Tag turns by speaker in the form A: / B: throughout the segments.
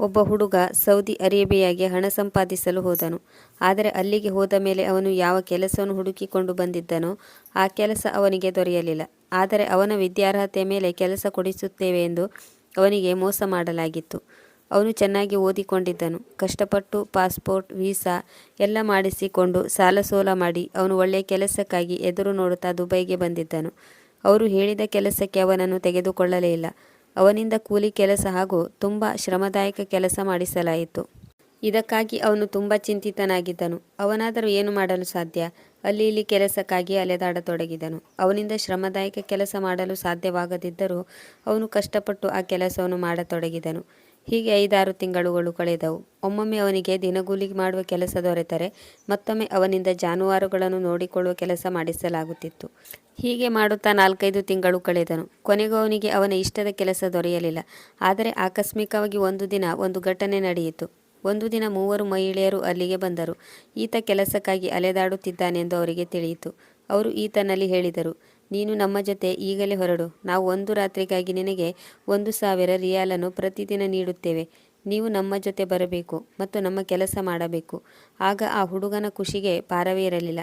A: ಒಬ್ಬ ಹುಡುಗ ಸೌದಿ ಅರೇಬಿಯಾಗೆ ಹಣ ಸಂಪಾದಿಸಲು ಹೋದನು. ಆದರೆ ಅಲ್ಲಿಗೆ ಹೋದ ಮೇಲೆ ಅವನು ಯಾವ ಕೆಲಸವನ್ನು ಹುಡುಕಿಕೊಂಡು ಬಂದಿದ್ದನೋ ಆ ಕೆಲಸ ಅವನಿಗೆ ದೊರೆಯಲಿಲ್ಲ. ಆದರೆ ಅವನ ವಿದ್ಯಾರ್ಹತೆಯ ಮೇಲೆ ಕೆಲಸ ಕೊಡಿಸುತ್ತೇವೆ ಎಂದು ಅವನಿಗೆ ಮೋಸ ಮಾಡಲಾಗಿತ್ತು. ಅವನು ಚೆನ್ನಾಗಿ ಓದಿಕೊಂಡಿದ್ದನು. ಕಷ್ಟಪಟ್ಟು ಪಾಸ್ಪೋರ್ಟ್, ವೀಸಾ ಎಲ್ಲ ಮಾಡಿಸಿಕೊಂಡು ಸಾಲ ಸೋಲ ಮಾಡಿ ಅವನು ಒಳ್ಳೆಯ ಕೆಲಸಕ್ಕಾಗಿ ಎದುರು ನೋಡುತ್ತಾ ದುಬೈಗೆ ಬಂದಿದ್ದನು. ಅವರು ಹೇಳಿದ ಕೆಲಸಕ್ಕೆ ಅವನನ್ನು ತೆಗೆದುಕೊಳ್ಳಲೇ ಇಲ್ಲ. ಅವನಿಂದ ಕೂಲಿ ಕೆಲಸ ಹಾಗೂ ತುಂಬ ಶ್ರಮದಾಯಕ ಕೆಲಸ ಮಾಡಿಸಲಾಯಿತು. ಇದಕ್ಕಾಗಿ ಅವನು ತುಂಬ ಚಿಂತಿತನಾಗಿದ್ದನು. ಅವನಾದರೂ ಏನು ಮಾಡಲು ಸಾಧ್ಯ? ಅಲ್ಲಿ ಇಲ್ಲಿ ಕೆಲಸಕ್ಕಾಗಿ ಅಲೆದಾಡತೊಡಗಿದನು. ಅವನಿಂದ ಶ್ರಮದಾಯಕ ಕೆಲಸ ಮಾಡಲು ಸಾಧ್ಯವಾಗದಿದ್ದರೂ ಅವನು ಕಷ್ಟಪಟ್ಟು ಆ ಕೆಲಸವನ್ನು ಮಾಡತೊಡಗಿದನು. ಹೀಗೆ ಐದಾರು ತಿಂಗಳುಗಳು ಕಳೆದವು. ಒಮ್ಮೊಮ್ಮೆ ಅವನಿಗೆ ದಿನಗೂಲಿ ಮಾಡುವ ಕೆಲಸ ದೊರೆತರೆ ಮತ್ತೊಮ್ಮೆ ಅವನಿಂದ ಜಾನುವಾರುಗಳನ್ನು ನೋಡಿಕೊಳ್ಳುವ ಕೆಲಸ ಮಾಡಿಸಲಾಗುತ್ತಿತ್ತು. ಹೀಗೆ ಮಾಡುತ್ತಾ ನಾಲ್ಕೈದು ತಿಂಗಳು ಕಳೆದನು. ಕೊನೆಗೂ ಅವನಿಗೆ ಅವನ ಇಷ್ಟದ ಕೆಲಸ ದೊರೆಯಲಿಲ್ಲ. ಆದರೆ ಆಕಸ್ಮಿಕವಾಗಿ ಒಂದು ದಿನ ಒಂದು ಘಟನೆ ನಡೆಯಿತು. ಒಂದು ದಿನ ಮೂವರು ಮಹಿಳೆಯರು ಅಲ್ಲಿಗೆ ಬಂದರು. ಈತ ಕೆಲಸಕ್ಕಾಗಿ ಅಲೆದಾಡುತ್ತಿದ್ದಾನೆಂದು ಅವರಿಗೆ ತಿಳಿಯಿತು. ಅವರು ಈತನಲ್ಲಿ ಹೇಳಿದರು, ನೀನು ನಮ್ಮ ಜೊತೆ ಈಗಲೇ ಹೊರಡು. ನಾವು ಒಂದು ರಾತ್ರಿಗಾಗಿ ನಿನಗೆ ಒಂದು ಸಾವಿರ ರಿಯಾಲನ್ನು ಪ್ರತಿದಿನ ನೀಡುತ್ತೇವೆ. ನೀವು ನಮ್ಮ ಜೊತೆ ಬರಬೇಕು ಮತ್ತು ನಮ್ಮ ಕೆಲಸ ಮಾಡಬೇಕು. ಆಗ ಆ ಹುಡುಗನ ಖುಷಿಗೆ ಪಾರವೇ ಇರಲಿಲ್ಲ.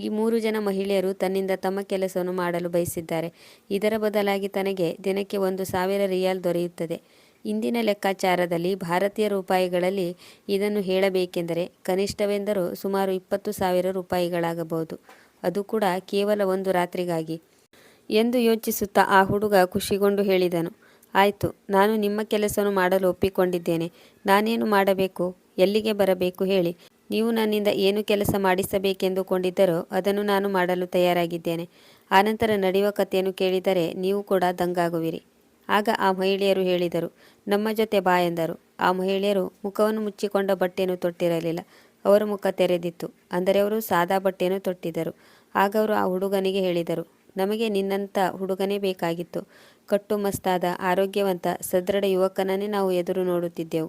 A: ಈ ಮೂರು ಜನ ಮಹಿಳೆಯರು ತನ್ನಿಂದ ತಮ್ಮ ಕೆಲಸವನ್ನು ಮಾಡಲು ಬಯಸಿದ್ದಾರೆ. ಇದರ ಬದಲಾಗಿ ತನಗೆ ದಿನಕ್ಕೆ ಒಂದು ಸಾವಿರ ರಿಯಾಲ್ ದೊರೆಯುತ್ತದೆ. ಇಂದಿನ ಲೆಕ್ಕಾಚಾರದಲ್ಲಿ ಭಾರತೀಯ ರೂಪಾಯಿಗಳಲ್ಲಿ ಇದನ್ನು ಹೇಳಬೇಕೆಂದರೆ ಕನಿಷ್ಠವೆಂದರೂ ಸುಮಾರು ಇಪ್ಪತ್ತು ಸಾವಿರ ರೂಪಾಯಿಗಳಾಗಬಹುದು. ಅದು ಕೂಡ ಕೇವಲ ಒಂದು ರಾತ್ರಿಗಾಗಿ ಎಂದು ಯೋಚಿಸುತ್ತಾ ಆ ಹುಡುಗ ಖುಷಿಗೊಂಡು ಹೇಳಿದನು. ಆಯಿತು, ನಾನು ನಿಮ್ಮ ಕೆಲಸವನ್ನು ಮಾಡಲು ಒಪ್ಪಿಕೊಂಡಿದ್ದೇನೆ. ನಾನೇನು ಮಾಡಬೇಕು? ಎಲ್ಲಿಗೆ ಬರಬೇಕು ಹೇಳಿ. ನೀವು ನನ್ನಿಂದ ಏನು ಕೆಲಸ ಮಾಡಿಸಬೇಕೆಂದುಕೊಂಡಿದ್ದರೋ ಅದನ್ನು ನಾನು ಮಾಡಲು ತಯಾರಾಗಿದ್ದೇನೆ. ಆನಂತರ ನಡೆಯುವ ಕಥೆಯನ್ನು ಕೇಳಿದರೆ ನೀವು ಕೂಡ ದಂಗಾಗುವಿರಿ. ಆಗ ಆ ಮಹಿಳೆಯರು ಹೇಳಿದರು, ನಮ್ಮ ಜೊತೆ ಬಾ ಎಂದರು. ಆ ಮಹಿಳೆಯರು ಮುಖವನ್ನು ಮುಚ್ಚಿಕೊಂಡ ಬಟ್ಟೆಯನ್ನು ತೊಟ್ಟಿರಲಿಲ್ಲ. ಅವರ ಮುಖ ತೆರೆದಿತ್ತು. ಅಂದರೆ ಅವರು ಸಾದಾ ಬಟ್ಟೆಯನ್ನು ತೊಟ್ಟಿದ್ದರು. ಆಗ ಅವರು ಆ ಹುಡುಗನಿಗೆ ಹೇಳಿದರು, ನಮಗೆ ನಿನ್ನಂಥ ಹುಡುಗನೇ ಬೇಕಾಗಿತ್ತು. ಕಟ್ಟುಮಸ್ತಾದ ಆರೋಗ್ಯವಂತ, ಸದೃಢ ಯುವಕನನ್ನೇ ನಾವು ಎದುರು ನೋಡುತ್ತಿದ್ದೆವು.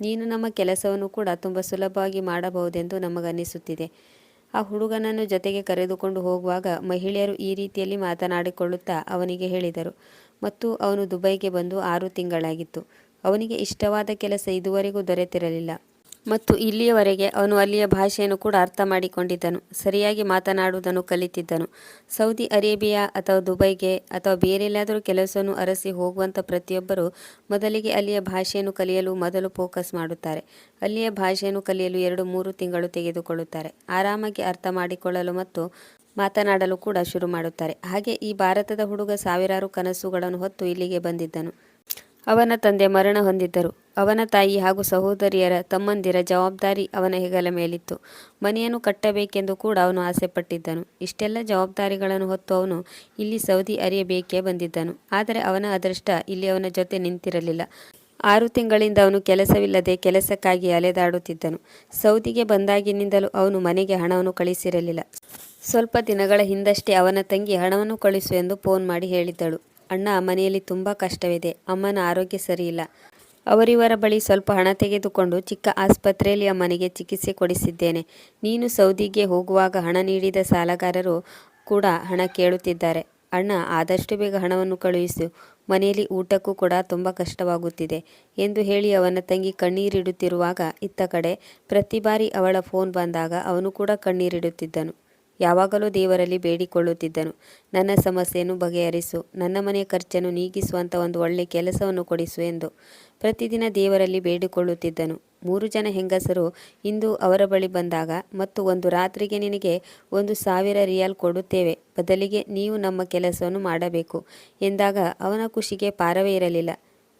A: ನೀನು ನಮ್ಮ ಕೆಲಸವನ್ನು ಕೂಡ ತುಂಬ ಸುಲಭವಾಗಿ ಮಾಡಬಹುದೆಂದು ನಮಗನ್ನಿಸುತ್ತಿದೆ. ಆ ಹುಡುಗನನ್ನು ಜೊತೆಗೆ ಕರೆದುಕೊಂಡು ಹೋಗುವಾಗ ಮಹಿಳೆಯರು ಈ ರೀತಿಯಲ್ಲಿ ಮಾತನಾಡಿಕೊಳ್ಳುತ್ತಾ ಅವನಿಗೆ ಹೇಳಿದರು. ಮತ್ತು ಅವನು ದುಬೈಗೆ ಬಂದು ಆರು ತಿಂಗಳಾಗಿತ್ತು. ಅವನಿಗೆ ಇಷ್ಟವಾದ ಕೆಲಸ ಇದುವರೆಗೂ ದೊರೆತಿರಲಿಲ್ಲ. ಮತ್ತು ಇಲ್ಲಿಯವರೆಗೆ ಅವನು ಅಲ್ಲಿಯ ಭಾಷೆಯನ್ನು ಕೂಡ ಅರ್ಥ ಮಾಡಿಕೊಂಡಿದ್ದನು ಸರಿಯಾಗಿ ಮಾತನಾಡುವುದನ್ನು ಕಲಿತಿದ್ದನು. ಸೌದಿ ಅರೇಬಿಯಾ ಅಥವಾ ದುಬೈಗೆ ಅಥವಾ ಬೇರೆಲ್ಲಾದರೂ ಕೆಲಸವನ್ನು ಅರಸಿ ಹೋಗುವಂಥ ಪ್ರತಿಯೊಬ್ಬರು ಮೊದಲಿಗೆ ಅಲ್ಲಿಯ ಭಾಷೆಯನ್ನು ಕಲಿಯಲು ಮೊದಲು ಫೋಕಸ್ ಮಾಡುತ್ತಾರೆ. ಅಲ್ಲಿಯ ಭಾಷೆಯನ್ನು ಕಲಿಯಲು ಎರಡು ಮೂರು ತಿಂಗಳು ತೆಗೆದುಕೊಳ್ಳುತ್ತಾರೆ. ಆರಾಮಾಗಿ ಅರ್ಥ ಮಾಡಿಕೊಳ್ಳಲು ಮತ್ತು ಮಾತನಾಡಲು ಕೂಡ ಶುರು ಮಾಡುತ್ತಾರೆ. ಹಾಗೆ ಈ ಭಾರತದ ಹುಡುಗ ಸಾವಿರಾರು ಕನಸುಗಳನ್ನು ಹೊತ್ತು ಇಲ್ಲಿಗೆ ಬಂದಿದ್ದನು. ಅವನ ತಂದೆ ಮರಣ ಹೊಂದಿದ್ದರು. ಅವನ ತಾಯಿ ಹಾಗೂ ಸಹೋದರಿಯರ ತಮ್ಮಂದಿರ ಜವಾಬ್ದಾರಿ ಅವನ ಹೆಗಲ ಮೇಲಿತ್ತು. ಮನೆಯನ್ನು ಕಟ್ಟಬೇಕೆಂದು ಕೂಡ ಅವನು ಆಸೆಪಟ್ಟಿದ್ದನು. ಇಷ್ಟೆಲ್ಲ ಜವಾಬ್ದಾರಿಗಳನ್ನು ಹೊತ್ತು ಅವನು ಇಲ್ಲಿ ಸೌದಿ ಅರಿಯಬೇಕೇ ಬಂದಿದ್ದನು. ಆದರೆ ಅವನ ಅದೃಷ್ಟ ಇಲ್ಲಿ ಅವನ ಜೊತೆ ನಿಂತಿರಲಿಲ್ಲ. ಆರು ತಿಂಗಳಿಂದ ಅವನು ಕೆಲಸವಿಲ್ಲದೆ ಕೆಲಸಕ್ಕಾಗಿ ಅಲೆದಾಡುತ್ತಿದ್ದನು. ಸೌದಿಗೆ ಬಂದಾಗಿನಿಂದಲೂ ಅವನು ಮನೆಗೆ ಹಣವನ್ನು ಕಳಿಸಿರಲಿಲ್ಲ. ಸ್ವಲ್ಪ ದಿನಗಳ ಹಿಂದಷ್ಟೇ ಅವನ ತಂಗಿ ಹಣವನ್ನು ಕಳಿಸು ಎಂದು ಫೋನ್ ಮಾಡಿ ಹೇಳಿದ್ದಳು. ಅಣ್ಣ ಮನೆಯಲ್ಲಿ ತುಂಬ ಕಷ್ಟವಿದೆ. ಅಮ್ಮನ ಆರೋಗ್ಯ ಸರಿಯಿಲ್ಲ ಅವರಿವರ ಬಳಿ ಸ್ವಲ್ಪ ಹಣ ತೆಗೆದುಕೊಂಡು ಚಿಕ್ಕ ಆಸ್ಪತ್ರೆಯಲ್ಲಿ ಅಮ್ಮನಿಗೆ ಚಿಕಿತ್ಸೆ ಕೊಡಿಸಿದ್ದೇನೆ. ನೀನು ಸೌದಿಗೆ ಹೋಗುವಾಗ ಹಣ ನೀಡಿದ ಸಾಲಗಾರರು ಕೂಡ ಹಣ ಕೇಳುತ್ತಿದ್ದಾರೆ. ಅಣ್ಣ ಆದಷ್ಟು ಬೇಗ ಹಣವನ್ನು ಕಳುಹಿಸು. ಮನೆಯಲ್ಲಿ ಊಟಕ್ಕೂ ಕೂಡ ತುಂಬ ಕಷ್ಟವಾಗುತ್ತಿದೆ ಎಂದು ಹೇಳಿ ಅವನ ತಂಗಿ ಕಣ್ಣೀರಿಡುತ್ತಿರುವಾಗ ಇತ್ತ ಕಡೆ ಪ್ರತಿ ಬಾರಿ ಅವಳ ಫೋನ್ ಬಂದಾಗ ಅವನು ಕೂಡ ಕಣ್ಣೀರಿಡುತ್ತಿದ್ದನು. ಯಾವಾಗಲೂ ದೇವರಲ್ಲಿ ಬೇಡಿಕೊಳ್ಳುತ್ತಿದ್ದನು. ನನ್ನ ಸಮಸ್ಯೆಯನ್ನು ಬಗೆಹರಿಸು. ನನ್ನ ಮನೆಯ ಖರ್ಚನ್ನು ನೀಗಿಸುವಂಥ ಒಂದು ಒಳ್ಳೆಯ ಕೆಲಸವನ್ನು ಕೊಡಿಸು ಎಂದು. ಪ್ರತಿದಿನ ದೇವರಲ್ಲಿ ಬೇಡಿಕೊಳ್ಳುತ್ತಿದ್ದನು. ಮೂರು ಜನ ಹೆಂಗಸರು ಇಂದು ಅವರ ಬಳಿ ಬಂದಾಗ, ಮತ್ತು ಒಂದು ರಾತ್ರಿಗೆ ನಿನಗೆ ಒಂದು ಸಾವಿರ ರಿಯಾಲ್ ಕೊಡುತ್ತೇವೆ. ಬದಲಿಗೆ ನೀವು ನಮ್ಮ ಕೆಲಸವನ್ನು ಮಾಡಬೇಕು. ಎಂದಾಗ ಅವನ ಖುಷಿಗೆ ಪಾರವೇ ಇರಲಿಲ್ಲ.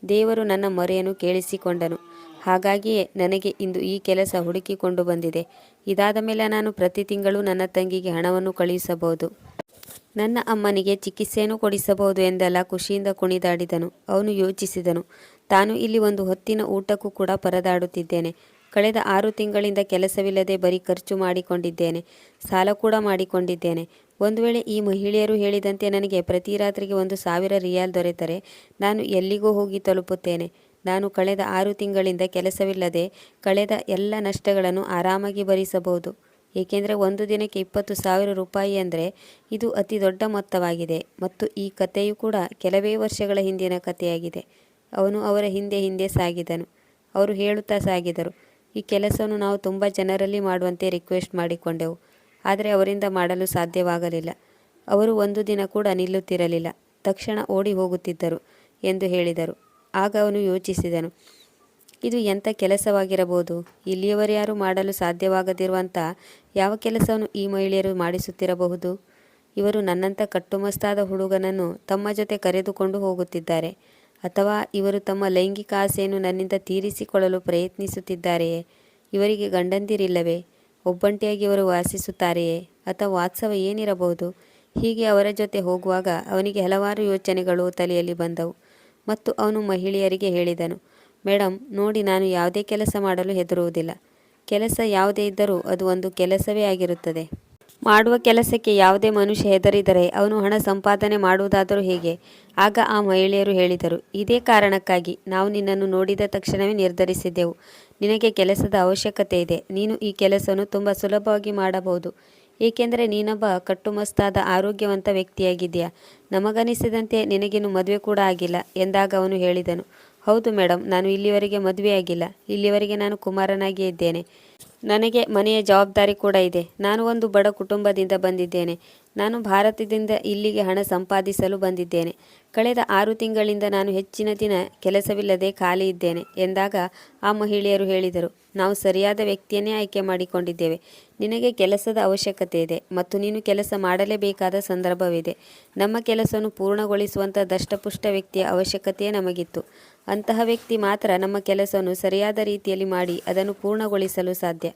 A: ದೇವರು ನನ್ನ ಮೊರೆಯನ್ನು ಕೇಳಿಸಿಕೊಂಡನು. ಹಾಗಾಗಿಯೇ ನನಗೆ ಇಂದು ಈ ಕೆಲಸ ಹುಡುಕಿಕೊಂಡು ಬಂದಿದೆ. ಇದಾದ ಮೇಲೆ ನಾನು ಪ್ರತಿ ತಿಂಗಳು ನನ್ನ ತಂಗಿಗೆ ಹಣವನ್ನು ಕಳುಹಿಸಬಹುದು. ನನ್ನ ಅಮ್ಮನಿಗೆ ಚಿಕಿತ್ಸೆಯನ್ನು ಕೊಡಿಸಬಹುದು ಎಂದೆಲ್ಲ ಖುಷಿಯಿಂದ ಕುಣಿದಾಡಿದನು. ಅವನು ಯೋಚಿಸಿದನು. ತಾನು ಇಲ್ಲಿ ಒಂದು ಹೊತ್ತಿನ ಊಟಕ್ಕೂ ಕೂಡ ಪರದಾಡುತ್ತಿದ್ದೇನೆ. ಕಳೆದ ಆರು ತಿಂಗಳಿಂದ ಕೆಲಸವಿಲ್ಲದೆ ಬರೀ ಖರ್ಚು ಮಾಡಿಕೊಂಡಿದ್ದೇನೆ. ಸಾಲ ಕೂಡ ಮಾಡಿಕೊಂಡಿದ್ದೇನೆ. ಒಂದು ವೇಳೆ ಈ ಮಹಿಳೆಯರು ಹೇಳಿದಂತೆ ನನಗೆ ಪ್ರತಿ ರಾತ್ರಿಗೆ ಒಂದು ಸಾವಿರ ರಿಯಾಲ್ ದೊರೆತರೆ, ನಾನು ಎಲ್ಲಿಗೂ ಹೋಗಿ ತಲುಪುತ್ತೇನೆ. ನಾನು ಕಳೆದ ಆರು ತಿಂಗಳಿಂದ ಕೆಲಸವಿಲ್ಲದೆ ಕಳೆದ ಎಲ್ಲ ನಷ್ಟಗಳನ್ನು ಆರಾಮಾಗಿ ಭರಿಸಬಹುದು. ಏಕೆಂದರೆ ಒಂದು ದಿನಕ್ಕೆ ಇಪ್ಪತ್ತು ಸಾವಿರ ರೂಪಾಯಿ ಅಂದರೆ ಇದು ಅತಿ ದೊಡ್ಡ ಮೊತ್ತವಾಗಿದೆ ಮತ್ತು ಈ ಕಥೆಯು ಕೂಡ ಕೆಲವೇ ವರ್ಷಗಳ ಹಿಂದಿನ ಕಥೆಯಾಗಿದೆ. ಅವನು ಅವರ ಹಿಂದೆ ಹಿಂದೆ ಸಾಗಿದನು. ಅವರು ಹೇಳುತ್ತಾ ಸಾಗಿದರು, ಈ ಕೆಲಸವನ್ನು ನಾವು ತುಂಬ ಜನರಲ್ಲಿ ಮಾಡುವಂತೆ ರಿಕ್ವೆಸ್ಟ್ ಮಾಡಿಕೊಂಡೆವು, ಆದರೆ ಅವರಿಂದ ಮಾಡಲು ಸಾಧ್ಯವಾಗಲಿಲ್ಲ. ಅವರು ಒಂದು ದಿನ ಕೂಡ ನಿಲ್ಲುತ್ತಿರಲಿಲ್ಲ. ತಕ್ಷಣ ಓಡಿ ಹೋಗುತ್ತಿದ್ದರು ಎಂದು ಹೇಳಿದರು. ಆಗ ಅವನು ಯೋಚಿಸಿದನು, ಇದು ಎಂಥ ಕೆಲಸವಾಗಿರಬಹುದು? ಇಲ್ಲಿಯವರ್ಯಾರು ಮಾಡಲು ಸಾಧ್ಯವಾಗದಿರುವಂಥ ಯಾವ ಕೆಲಸವನ್ನು ಈ ಮಹಿಳೆಯರು ಮಾಡಿಸುತ್ತಿರಬಹುದು? ಇವರು ನನ್ನಂಥ ಕಟ್ಟುಮಸ್ತಾದ ಹುಡುಗನನ್ನು ತಮ್ಮ ಜೊತೆ ಕರೆದುಕೊಂಡು ಹೋಗುತ್ತಿದ್ದಾರೆ, ಅಥವಾ ಇವರು ತಮ್ಮ ಲೈಂಗಿಕ ಆಸೆಯನ್ನು ನನ್ನಿಂದ ತೀರಿಸಿಕೊಳ್ಳಲು ಪ್ರಯತ್ನಿಸುತ್ತಿದ್ದಾರೆಯೇ? ಇವರಿಗೆ ಗಂಡಂದಿರಿಲ್ಲವೇ? ಒಬ್ಬಂಟಿಯಾಗಿ ಇವರು ವಾಸಿಸುತ್ತಾರೆಯೇ? ಅಥವಾ ವಾತ್ಸವ ಏನಿರಬಹುದು? ಹೀಗೆ ಅವರ ಜೊತೆ ಹೋಗುವಾಗ ಅವನಿಗೆ ಹಲವಾರು ಯೋಚನೆಗಳು ತಲೆಯಲ್ಲಿ ಬಂದವು. ಮತ್ತು ಅವನು ಮಹಿಳೆಯರಿಗೆ ಹೇಳಿದನು ಮೇಡಮ್ ನೋಡಿ ನಾನು ಯಾವುದೇ ಕೆಲಸ ಮಾಡಲು ಹೆದರುವುದಿಲ್ಲ. ಕೆಲಸ ಯಾವುದೇ ಇದ್ದರೂ ಅದು ಒಂದು ಕೆಲಸವೇ ಆಗಿರುತ್ತದೆ. ಮಾಡುವ ಕೆಲಸಕ್ಕೆ ಯಾವುದೇ ಮನುಷ್ಯ ಹೆದರಿದರೆ ಅವನು ಹಣ ಸಂಪಾದನೆ ಮಾಡುವುದಾದರೂ ಹೇಗೆ? ಆಗ ಆ ಮಹಿಳೆಯರು ಹೇಳಿದರು, ಇದೇ ಕಾರಣಕ್ಕಾಗಿ ನಾವು ನಿನ್ನನ್ನು ನೋಡಿದ ತಕ್ಷಣವೇ ನಿರ್ಧರಿಸಿದ್ದೆವು. ನಿನಗೆ ಕೆಲಸದ ಅವಶ್ಯಕತೆ ಇದೆ. ನೀನು ಈ ಕೆಲಸವನ್ನು ತುಂಬ ಸುಲಭವಾಗಿ ಮಾಡಬಹುದು. ಏಕೆಂದರೆ ನೀನೊಬ್ಬ ಕಟ್ಟುಮಸ್ತಾದ, ಆರೋಗ್ಯವಂತ ವ್ಯಕ್ತಿಯಾಗಿದೆಯಾ ನಮಗನಿಸಿದಂತೆ ನಿನಗಿನ್ನು ಮದುವೆ ಕೂಡ ಆಗಿಲ್ಲ ಎಂದಾಗ ಅವನು ಹೇಳಿದನು. ಹೌದು ಮೇಡಮ್ ನಾನು ಇಲ್ಲಿವರೆಗೆ ಮದುವೆಯಾಗಿಲ್ಲ. ಇಲ್ಲಿವರೆಗೆ ನಾನು ಕುಮಾರನಾಗಿಯೇ ಇದ್ದೇನೆ. ನನಗೆ ಮನೆಯ ಜವಾಬ್ದಾರಿ ಕೂಡ ಇದೆ. ನಾನು ಒಂದು ಬಡ ಕುಟುಂಬದಿಂದ ಬಂದಿದ್ದೇನೆ. ನಾನು ಭಾರತದಿಂದ ಇಲ್ಲಿಗೆ ಹಣ ಸಂಪಾದಿಸಲು ಬಂದಿದ್ದೇನೆ. ಕಳೆದ ಆರು ತಿಂಗಳಿಂದ ನಾನು ಹೆಚ್ಚಿನ ದಿನ ಕೆಲಸವಿಲ್ಲದೆ ಖಾಲಿ ಇದ್ದೇನೆ ಎಂದಾಗ ಆ ಮಹಿಳೆಯರು ಹೇಳಿದರು, ನಾವು ಸರಿಯಾದ ವ್ಯಕ್ತಿಯನ್ನೇ ಆಯ್ಕೆ ಮಾಡಿಕೊಂಡಿದ್ದೇವೆ. ನಿನಗೆ ಕೆಲಸದ ಅವಶ್ಯಕತೆ ಇದೆ ಮತ್ತು ನೀನು ಕೆಲಸ ಮಾಡಲೇಬೇಕಾದ ಸಂದರ್ಭವಿದೆ. ನಮ್ಮ ಕೆಲಸವನ್ನು ಪೂರ್ಣಗೊಳಿಸುವಂಥ ದಷ್ಟಪುಷ್ಟ ವ್ಯಕ್ತಿಯ ಅವಶ್ಯಕತೆಯೇ ನಮಗಿತ್ತು. ಅಂತಹ ವ್ಯಕ್ತಿ ಮಾತ್ರ ನಮ್ಮ ಕೆಲಸವನ್ನು ಸರಿಯಾದ ರೀತಿಯಲ್ಲಿ ಮಾಡಿ ಅದನ್ನು ಪೂರ್ಣಗೊಳಿಸಲು ಸಾಧ್ಯ.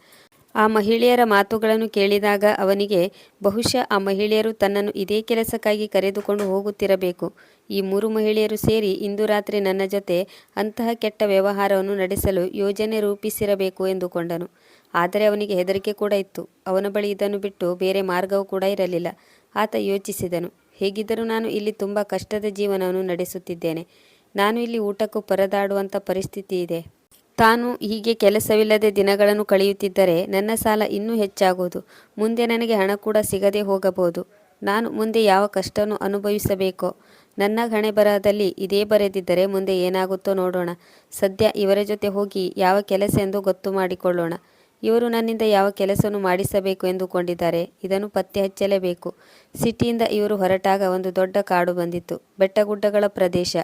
A: ಆ ಮಹಿಳೆಯರ ಮಾತುಗಳನ್ನು ಕೇಳಿದಾಗ ಅವನಿಗೆ, ಬಹುಶಃ ಆ ಮಹಿಳೆಯರು ತನ್ನನ್ನು ಇದೇ ಕೆಲಸಕ್ಕಾಗಿ ಕರೆದುಕೊಂಡು ಹೋಗುತ್ತಿರಬೇಕು. ಈ ಮೂರು ಮಹಿಳೆಯರು ಸೇರಿ ಇಂದು ರಾತ್ರಿ ನನ್ನ ಜೊತೆ ಅಂತಹ ಕೆಟ್ಟ ವ್ಯವಹಾರವನ್ನು ನಡೆಸಲು ಯೋಜನೆ ರೂಪಿಸಿರಬೇಕು ಎಂದುಕೊಂಡನು. ಆದರೆ ಅವನಿಗೆ ಹೆದರಿಕೆ ಕೂಡ ಇತ್ತು. ಅವನ ಬಳಿ ಇದನ್ನು ಬಿಟ್ಟು ಬೇರೆ ಮಾರ್ಗವೂ ಕೂಡ ಇರಲಿಲ್ಲ. ಆತ ಯೋಚಿಸಿದನು, ಹೇಗಿದ್ದರೂ ನಾನು ಇಲ್ಲಿ ತುಂಬ ಕಷ್ಟದ ಜೀವನವನ್ನು ನಡೆಸುತ್ತಿದ್ದೇನೆ. ನಾನು ಇಲ್ಲಿ ಊಟಕ್ಕೂ ಪರದಾಡುವಂಥ ಪರಿಸ್ಥಿತಿ ಇದೆ. ತಾನು ಹೀಗೆ ಕೆಲಸವಿಲ್ಲದೆ ದಿನಗಳನ್ನು ಕಳೆಯುತ್ತಿದ್ದರೆ ನನ್ನ ಸಾಲ ಇನ್ನೂ ಹೆಚ್ಚಾಗುವುದು ಮುಂದೆ ನನಗೆ ಹಣ ಕೂಡ ಸಿಗದೆ ಹೋಗಬಹುದು. ನಾನು ಮುಂದೆ ಯಾವ ಕಷ್ಟವನ್ನು ಅನುಭವಿಸಬೇಕೋ? ನನ್ನ ಹಣೆ ಬರಹದಲ್ಲಿ ಇದೇ ಬರೆದಿದ್ದರೆ ಮುಂದೆ ಏನಾಗುತ್ತೋ ನೋಡೋಣ. ಸದ್ಯ ಇವರ ಜೊತೆ ಹೋಗಿ ಯಾವ ಕೆಲಸ ಎಂದು ಗೊತ್ತು ಮಾಡಿಕೊಳ್ಳೋಣ. ಇವರು ನನ್ನಿಂದ ಯಾವ ಕೆಲಸವನ್ನು ಮಾಡಿಸಬೇಕು ಎಂದುಕೊಂಡಿದ್ದಾರೆ. ಇದನ್ನು ಪತ್ತೆ ಹಚ್ಚಲೇಬೇಕು. ಸಿಟಿಯಿಂದ ಇವರು ಹೊರಟಾಗ ಒಂದು ದೊಡ್ಡ ಕಾಡು ಬಂದಿತ್ತು. ಬೆಟ್ಟಗುಡ್ಡಗಳ ಪ್ರದೇಶ.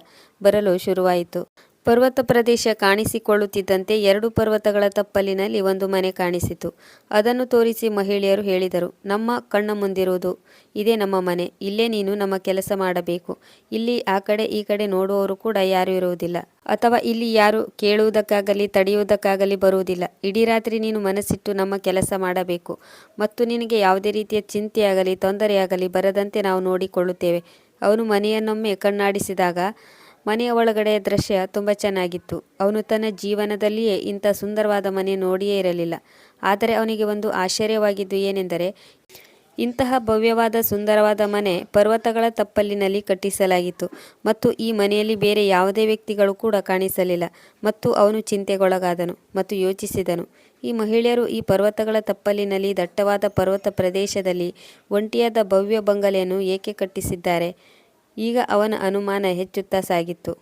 A: ಬರಲು ಶುರುವಾಯಿತು. ಪರ್ವತ ಪ್ರದೇಶ ಕಾಣಿಸಿಕೊಳ್ಳುತ್ತಿದ್ದಂತೆ ಎರಡು ಪರ್ವತಗಳ ತಪ್ಪಲಿನಲ್ಲಿ ಒಂದು ಮನೆ ಕಾಣಿಸಿತು. ಅದನ್ನು ತೋರಿಸಿ ಮಹಿಳೆಯರು ಹೇಳಿದರು, ನಮ್ಮ ಕಣ್ಣ ಮುಂದಿರುವುದು. ಇದೇ ನಮ್ಮ ಮನೆ. ಇಲ್ಲೇ ನೀನು ನಮ್ಮ ಕೆಲಸ ಮಾಡಬೇಕು. ಇಲ್ಲಿ ಆ ಕಡೆ ಈ ಕಡೆ ನೋಡುವವರು ಕೂಡ ಯಾರೂ ಇರುವುದಿಲ್ಲ. ಅಥವಾ ಇಲ್ಲಿ ಯಾರು ಕೇಳುವುದಕ್ಕಾಗಲಿ, ತಡೆಯುವುದಕ್ಕಾಗಲಿ ಬರುವುದಿಲ್ಲ. ಇಡೀ ರಾತ್ರಿ ನೀನು ಮನಸ್ಸಿಟ್ಟು ನಮ್ಮ ಕೆಲಸ ಮಾಡಬೇಕು. ಮತ್ತು ನಿನಗೆ ಯಾವುದೇ ರೀತಿಯ ಚಿಂತೆಯಾಗಲಿ, ತೊಂದರೆಯಾಗಲಿ ಬರದಂತೆ ನಾವು ನೋಡಿಕೊಳ್ಳುತ್ತೇವೆ ಅವನು ಮನೆಯನ್ನೊಮ್ಮೆ ಕಣ್ಣಾಡಿಸಿದಾಗ ಮನೆಯ ಒಳಗಡೆಯ ದೃಶ್ಯ ತುಂಬ ಚೆನ್ನಾಗಿತ್ತು. ಅವನು ತನ್ನ ಜೀವನದಲ್ಲಿಯೇ ಇಂಥ ಸುಂದರವಾದ ಮನೆ ನೋಡಿಯೇ ಇರಲಿಲ್ಲ. ಆದರೆ ಅವನಿಗೆ ಒಂದು ಆಶ್ಚರ್ಯವಾಗಿದ್ದು ಏನೆಂದರೆ, ಇಂತಹ ಭವ್ಯವಾದ ಸುಂದರವಾದ ಮನೆ ಪರ್ವತಗಳ ತಪ್ಪಲಿನಲ್ಲಿ ಕಟ್ಟಿಸಲಾಗಿತ್ತು ಮತ್ತು ಈ ಮನೆಯಲ್ಲಿ ಬೇರೆ ಯಾವುದೇ ವ್ಯಕ್ತಿಗಳು ಕೂಡ ಕಾಣಿಸಲಿಲ್ಲ ಮತ್ತು ಅವನು ಚಿಂತೆಗೊಳಗಾದನು ಮತ್ತು ಯೋಚಿಸಿದನು. ಈ ಮಹಿಳೆಯರು ಈ ಪರ್ವತಗಳ ತಪ್ಪಲಿನಲ್ಲಿ ದಟ್ಟವಾದ ಪರ್ವತ ಪ್ರದೇಶದಲ್ಲಿ ಒಂಟಿಯಾದ ಭವ್ಯ ಬಂಗಲೆಯನ್ನು ಏಕೆ ಕಟ್ಟಿಸಿದ್ದಾರೆ? ಈಗ ಅವನ ಅನುಮಾನ ಹೆಚ್ಚುತ್ತಾ ಸಾಗಿತ್ತು.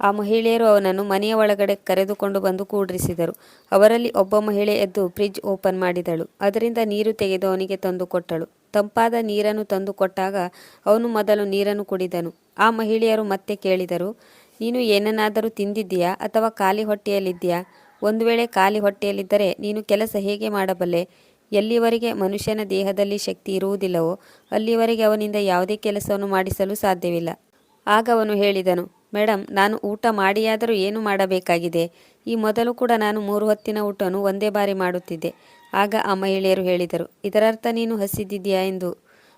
A: ಆ ಮಹಿಳೆಯರು ಅವನನ್ನು ಮನೆಯ ಒಳಗಡೆ ಕರೆದುಕೊಂಡು ಬಂದು ಕೂಡರಿಸಿದರು ಅವರಲ್ಲಿ ಒಬ್ಬ ಮಹಿಳೆ ಎದ್ದು ಫ್ರಿಜ್ ಓಪನ್ ಮಾಡಿದಳು. ಅದರಿಂದ ನೀರು ತೆಗೆದು ಅವನಿಗೆ ತಂದು ಕೊಟ್ಟಳು. ತಂಪಾದ ನೀರನ್ನು ತಂದು ಕೊಟ್ಟಾಗ ಅವನು ಮೊದಲು ನೀರನ್ನು ಕುಡಿದನು. ಆ ಮಹಿಳೆಯರು ಮತ್ತೆ ಕೇಳಿದರು, ನೀನು ಏನನ್ನಾದರೂ ತಿಂದಿದ್ದೀಯಾ ಅಥವಾ ಖಾಲಿ ಹೊಟ್ಟೆಯಲ್ಲಿದ್ದೀಯಾ? ಒಂದು ವೇಳೆ ಖಾಲಿ ಹೊಟ್ಟೆಯಲ್ಲಿದ್ದರೆ ನೀನು ಕೆಲಸ ಹೇಗೆ ಮಾಡಬಲ್ಲೆ? ಎಲ್ಲಿವರೆಗೆ ಮನುಷ್ಯನ ದೇಹದಲ್ಲಿ ಶಕ್ತಿ ಇರುವುದಿಲ್ಲವೋ ಅಲ್ಲಿವರೆಗೆ ಅವನಿಂದ ಯಾವುದೇ ಕೆಲಸವನ್ನು ಮಾಡಿಸಲು ಸಾಧ್ಯವಿಲ್ಲ. ಆಗ ಅವನು ಹೇಳಿದನು ಮೇಡಮ್ ನಾನು ಊಟ ಮಾಡಿಯಾದರೂ ಏನು ಮಾಡಬೇಕಾಗಿದೆ? ಈ ಮೊದಲು ಕೂಡ ನಾನು ಮೂರು ಹೊತ್ತಿನ ಊಟವನ್ನು ಒಂದೇ ಬಾರಿ ಮಾಡುತ್ತಿದ್ದೆ. ಆಗ ಆ ಮಹಿಳೆಯರು ಹೇಳಿದರು, ಇದರರ್ಥ ನೀನು ಹಸಿದಿದೆಯಾ ಎಂದು?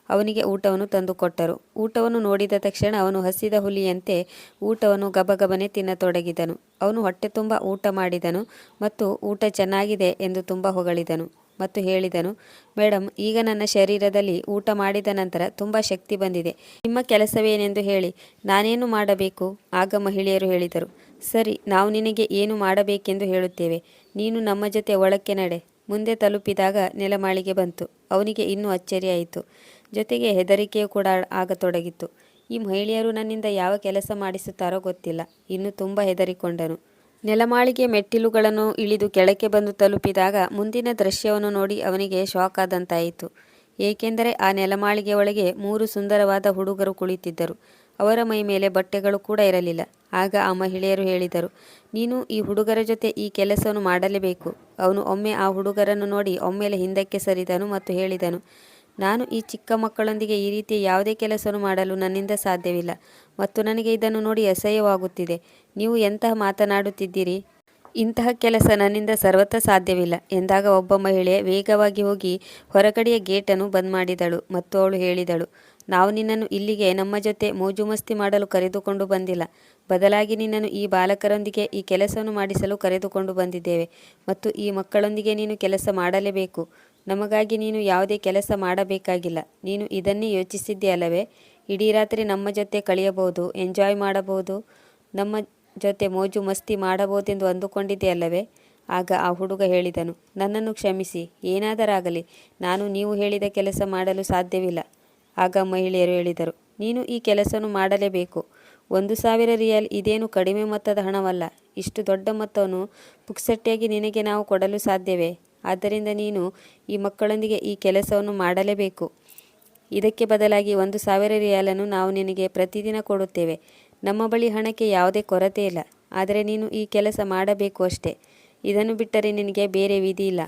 A: ಅವನಿಗೆ ಊಟವನ್ನು ತಂದುಕೊಟ್ಟರು ಊಟವನ್ನು ನೋಡಿದ ತಕ್ಷಣ ಅವನು ಹಸಿದ ಹುಲಿಯಂತೆ ಊಟವನ್ನು ಗಬಗಬನೆ ತಿನ್ನತೊಡಗಿದನು. ಅವನು ಹೊಟ್ಟೆ ತುಂಬ ಊಟ ಮಾಡಿದನು ಮತ್ತು ಊಟ ಚೆನ್ನಾಗಿದೆ ಎಂದು ತುಂಬ ಹೊಗಳಿದನು. ಮತ್ತು ಹೇಳಿದನು ಮೇಡಮ್ ಈಗ ನನ್ನ ಶರೀರದಲ್ಲಿ ಊಟ ಮಾಡಿದ ನಂತರ ತುಂಬ ಶಕ್ತಿ ಬಂದಿದೆ. ನಿಮ್ಮ ಕೆಲಸವೇನೆಂದು ಹೇಳಿ. ನಾನೇನು ಮಾಡಬೇಕು? ಆಗ ಮಹಿಳೆಯರು ಹೇಳಿದರು, ಸರಿ, ನಾವು ನಿನಗೆ ಏನು ಮಾಡಬೇಕೆಂದು ಹೇಳುತ್ತೇವೆ. ನೀನು ನಮ್ಮ ಜೊತೆ ಒಳಕ್ಕೆ ನಡೆ. ಮುಂದೆ ತಲುಪಿದಾಗ ನೆಲಮಾಳಿಗೆ ಬಂತು. ಅವನಿಗೆ ಇನ್ನೂ ಅಚ್ಚರಿಯಾಯಿತು. ಜೊತೆಗೆ ಹೆದರಿಕೆಯೂ ಕೂಡ ಆಗತೊಡಗಿತ್ತು. ಈ ಮಹಿಳೆಯರು ನನ್ನಿಂದ ಯಾವ ಕೆಲಸ ಮಾಡಿಸುತ್ತಾರೋ ಗೊತ್ತಿಲ್ಲ. ಇನ್ನು ತುಂಬ ಹೆದರಿಕೊಂಡನು. ನೆಲಮಾಳಿಗೆ ಮೆಟ್ಟಿಲುಗಳನ್ನು ಇಳಿದು ಕೆಳಕ್ಕೆ ಬಂದು ತಲುಪಿದಾಗ ಮುಂದಿನ ದೃಶ್ಯವನ್ನು ನೋಡಿ ಅವನಿಗೆ ಶಾಕ್ ಆದಂತಾಯಿತು. ಏಕೆಂದರೆ ಆ ನೆಲಮಾಳಿಗೆ ಒಳಗೆ ಮೂರು ಸುಂದರವಾದ ಹುಡುಗರು ಕುಳಿತಿದ್ದರು. ಅವರ ಮೈ ಮೇಲೆ ಬಟ್ಟೆಗಳು ಕೂಡ ಇರಲಿಲ್ಲ. ಆಗ ಆ ಮಹಿಳೆಯರು ಹೇಳಿದರು, ನೀನು ಈ ಹುಡುಗರ ಜೊತೆ ಈ ಕೆಲಸವನ್ನು ಮಾಡಲೇಬೇಕು. ಅವನು ಒಮ್ಮೆ ಆ ಹುಡುಗರನ್ನು ನೋಡಿ ಒಮ್ಮೆಲೆ ಹಿಂದಕ್ಕೆ ಸರಿದನು ಮತ್ತು ಹೇಳಿದನು ನಾನು ಈ ಚಿಕ್ಕ ಮಕ್ಕಳೊಂದಿಗೆ ಈ ರೀತಿಯ ಯಾವುದೇ ಕೆಲಸವನ್ನು ಮಾಡಲು ನನ್ನಿಂದ ಸಾಧ್ಯವಿಲ್ಲ. ಮತ್ತು ನನಗೆ ಇದನ್ನು ನೋಡಿ ಅಸಹ್ಯವಾಗುತ್ತಿದೆ. ನೀವು ಎಂತಹ ಮಾತನಾಡುತ್ತಿದ್ದೀರಿ? ಇಂತಹ ಕೆಲಸ ನನ್ನಿಂದ ಸರ್ವತ್ರ ಸಾಧ್ಯವಿಲ್ಲ ಎಂದಾಗ ಒಬ್ಬ ಮಹಿಳೆ ವೇಗವಾಗಿ ಹೋಗಿ ಹೊರಗಡೆಯ ಗೇಟನ್ನು ಬಂದ್ ಮಾಡಿದಳು ಮತ್ತು ಅವಳು ಹೇಳಿದಳು, ನಾವು ನಿನ್ನನ್ನು ಇಲ್ಲಿಗೆ ನಮ್ಮ ಜೊತೆ ಮೋಜು ಮಸ್ತಿ ಮಾಡಲು ಕರೆದುಕೊಂಡು ಬಂದಿಲ್ಲ. ಬದಲಾಗಿ ನಿನ್ನನ್ನು ಈ ಬಾಲಕರೊಂದಿಗೆ ಈ ಕೆಲಸವನ್ನು ಮಾಡಿಸಲು ಕರೆದುಕೊಂಡು ಬಂದಿದ್ದೇವೆ ಮತ್ತು ಈ ಮಕ್ಕಳೊಂದಿಗೆ ನೀನು ಕೆಲಸ ಮಾಡಲೇಬೇಕು. ನಮಗಾಗಿ ನೀನು ಯಾವುದೇ ಕೆಲಸ ಮಾಡಬೇಕಾಗಿಲ್ಲ. ನೀನು ಇದನ್ನೇ ಯೋಚಿಸಿದ್ದೆ ಅಲ್ಲವೇ? ಇಡೀ ರಾತ್ರಿ ನಮ್ಮ ಜೊತೆ ಕಳೆಯಬಹುದು, ಎಂಜಾಯ್ ಮಾಡಬಹುದು, ನಮ್ಮ ಜೊತೆ ಮೋಜು ಮಸ್ತಿ ಮಾಡಬಹುದೆಂದು ಅಂದುಕೊಂಡಿದ್ದೆ ಅಲ್ಲವೇ? ಆಗ ಆ ಹುಡುಗ ಹೇಳಿದನು, ನನ್ನನ್ನು ಕ್ಷಮಿಸಿ, ಏನಾದರಾಗಲಿ, ನಾನು ನೀವು ಹೇಳಿದ ಕೆಲಸ ಮಾಡಲು ಸಾಧ್ಯವಿಲ್ಲ. ಆಗ ಮಹಿಳೆಯರು ಹೇಳಿದರು, ನೀನು ಈ ಕೆಲಸವನ್ನು ಮಾಡಲೇಬೇಕು. ಒಂದು ಸಾವಿರ ರಿಯಲ್ ಇದೇನು ಕಡಿಮೆ ಮೊತ್ತದ ಹಣವಲ್ಲ? ಇಷ್ಟು ದೊಡ್ಡ ಮೊತ್ತವನ್ನು ಪುಕ್ಸಟ್ಟಿಯಾಗಿ ನಿನಗೆ ನಾವು ಕೊಡಲು ಸಾಧ್ಯವೇ? ಆದ್ದರಿಂದ ನೀನು ಈ ಮಕ್ಕಳೊಂದಿಗೆ ಈ ಕೆಲಸವನ್ನು ಮಾಡಲೇಬೇಕು. ಇದಕ್ಕೆ ಬದಲಾಗಿ ಒಂದು ಸಾವಿರ ರಿಯಾಲನ್ನು ನಾವು ನಿನಗೆ ಪ್ರತಿದಿನ ಕೊಡುತ್ತೇವೆ. ನಮ್ಮ ಬಳಿ ಹಣಕ್ಕೆ ಯಾವುದೇ ಕೊರತೆ ಇಲ್ಲ. ಆದರೆ ನೀನು ಈ ಕೆಲಸ ಮಾಡಬೇಕು ಅಷ್ಟೇ. ಇದನ್ನು ಬಿಟ್ಟರೆ ನಿನಗೆ ಬೇರೆ ವಿಧಿ ಇಲ್ಲ.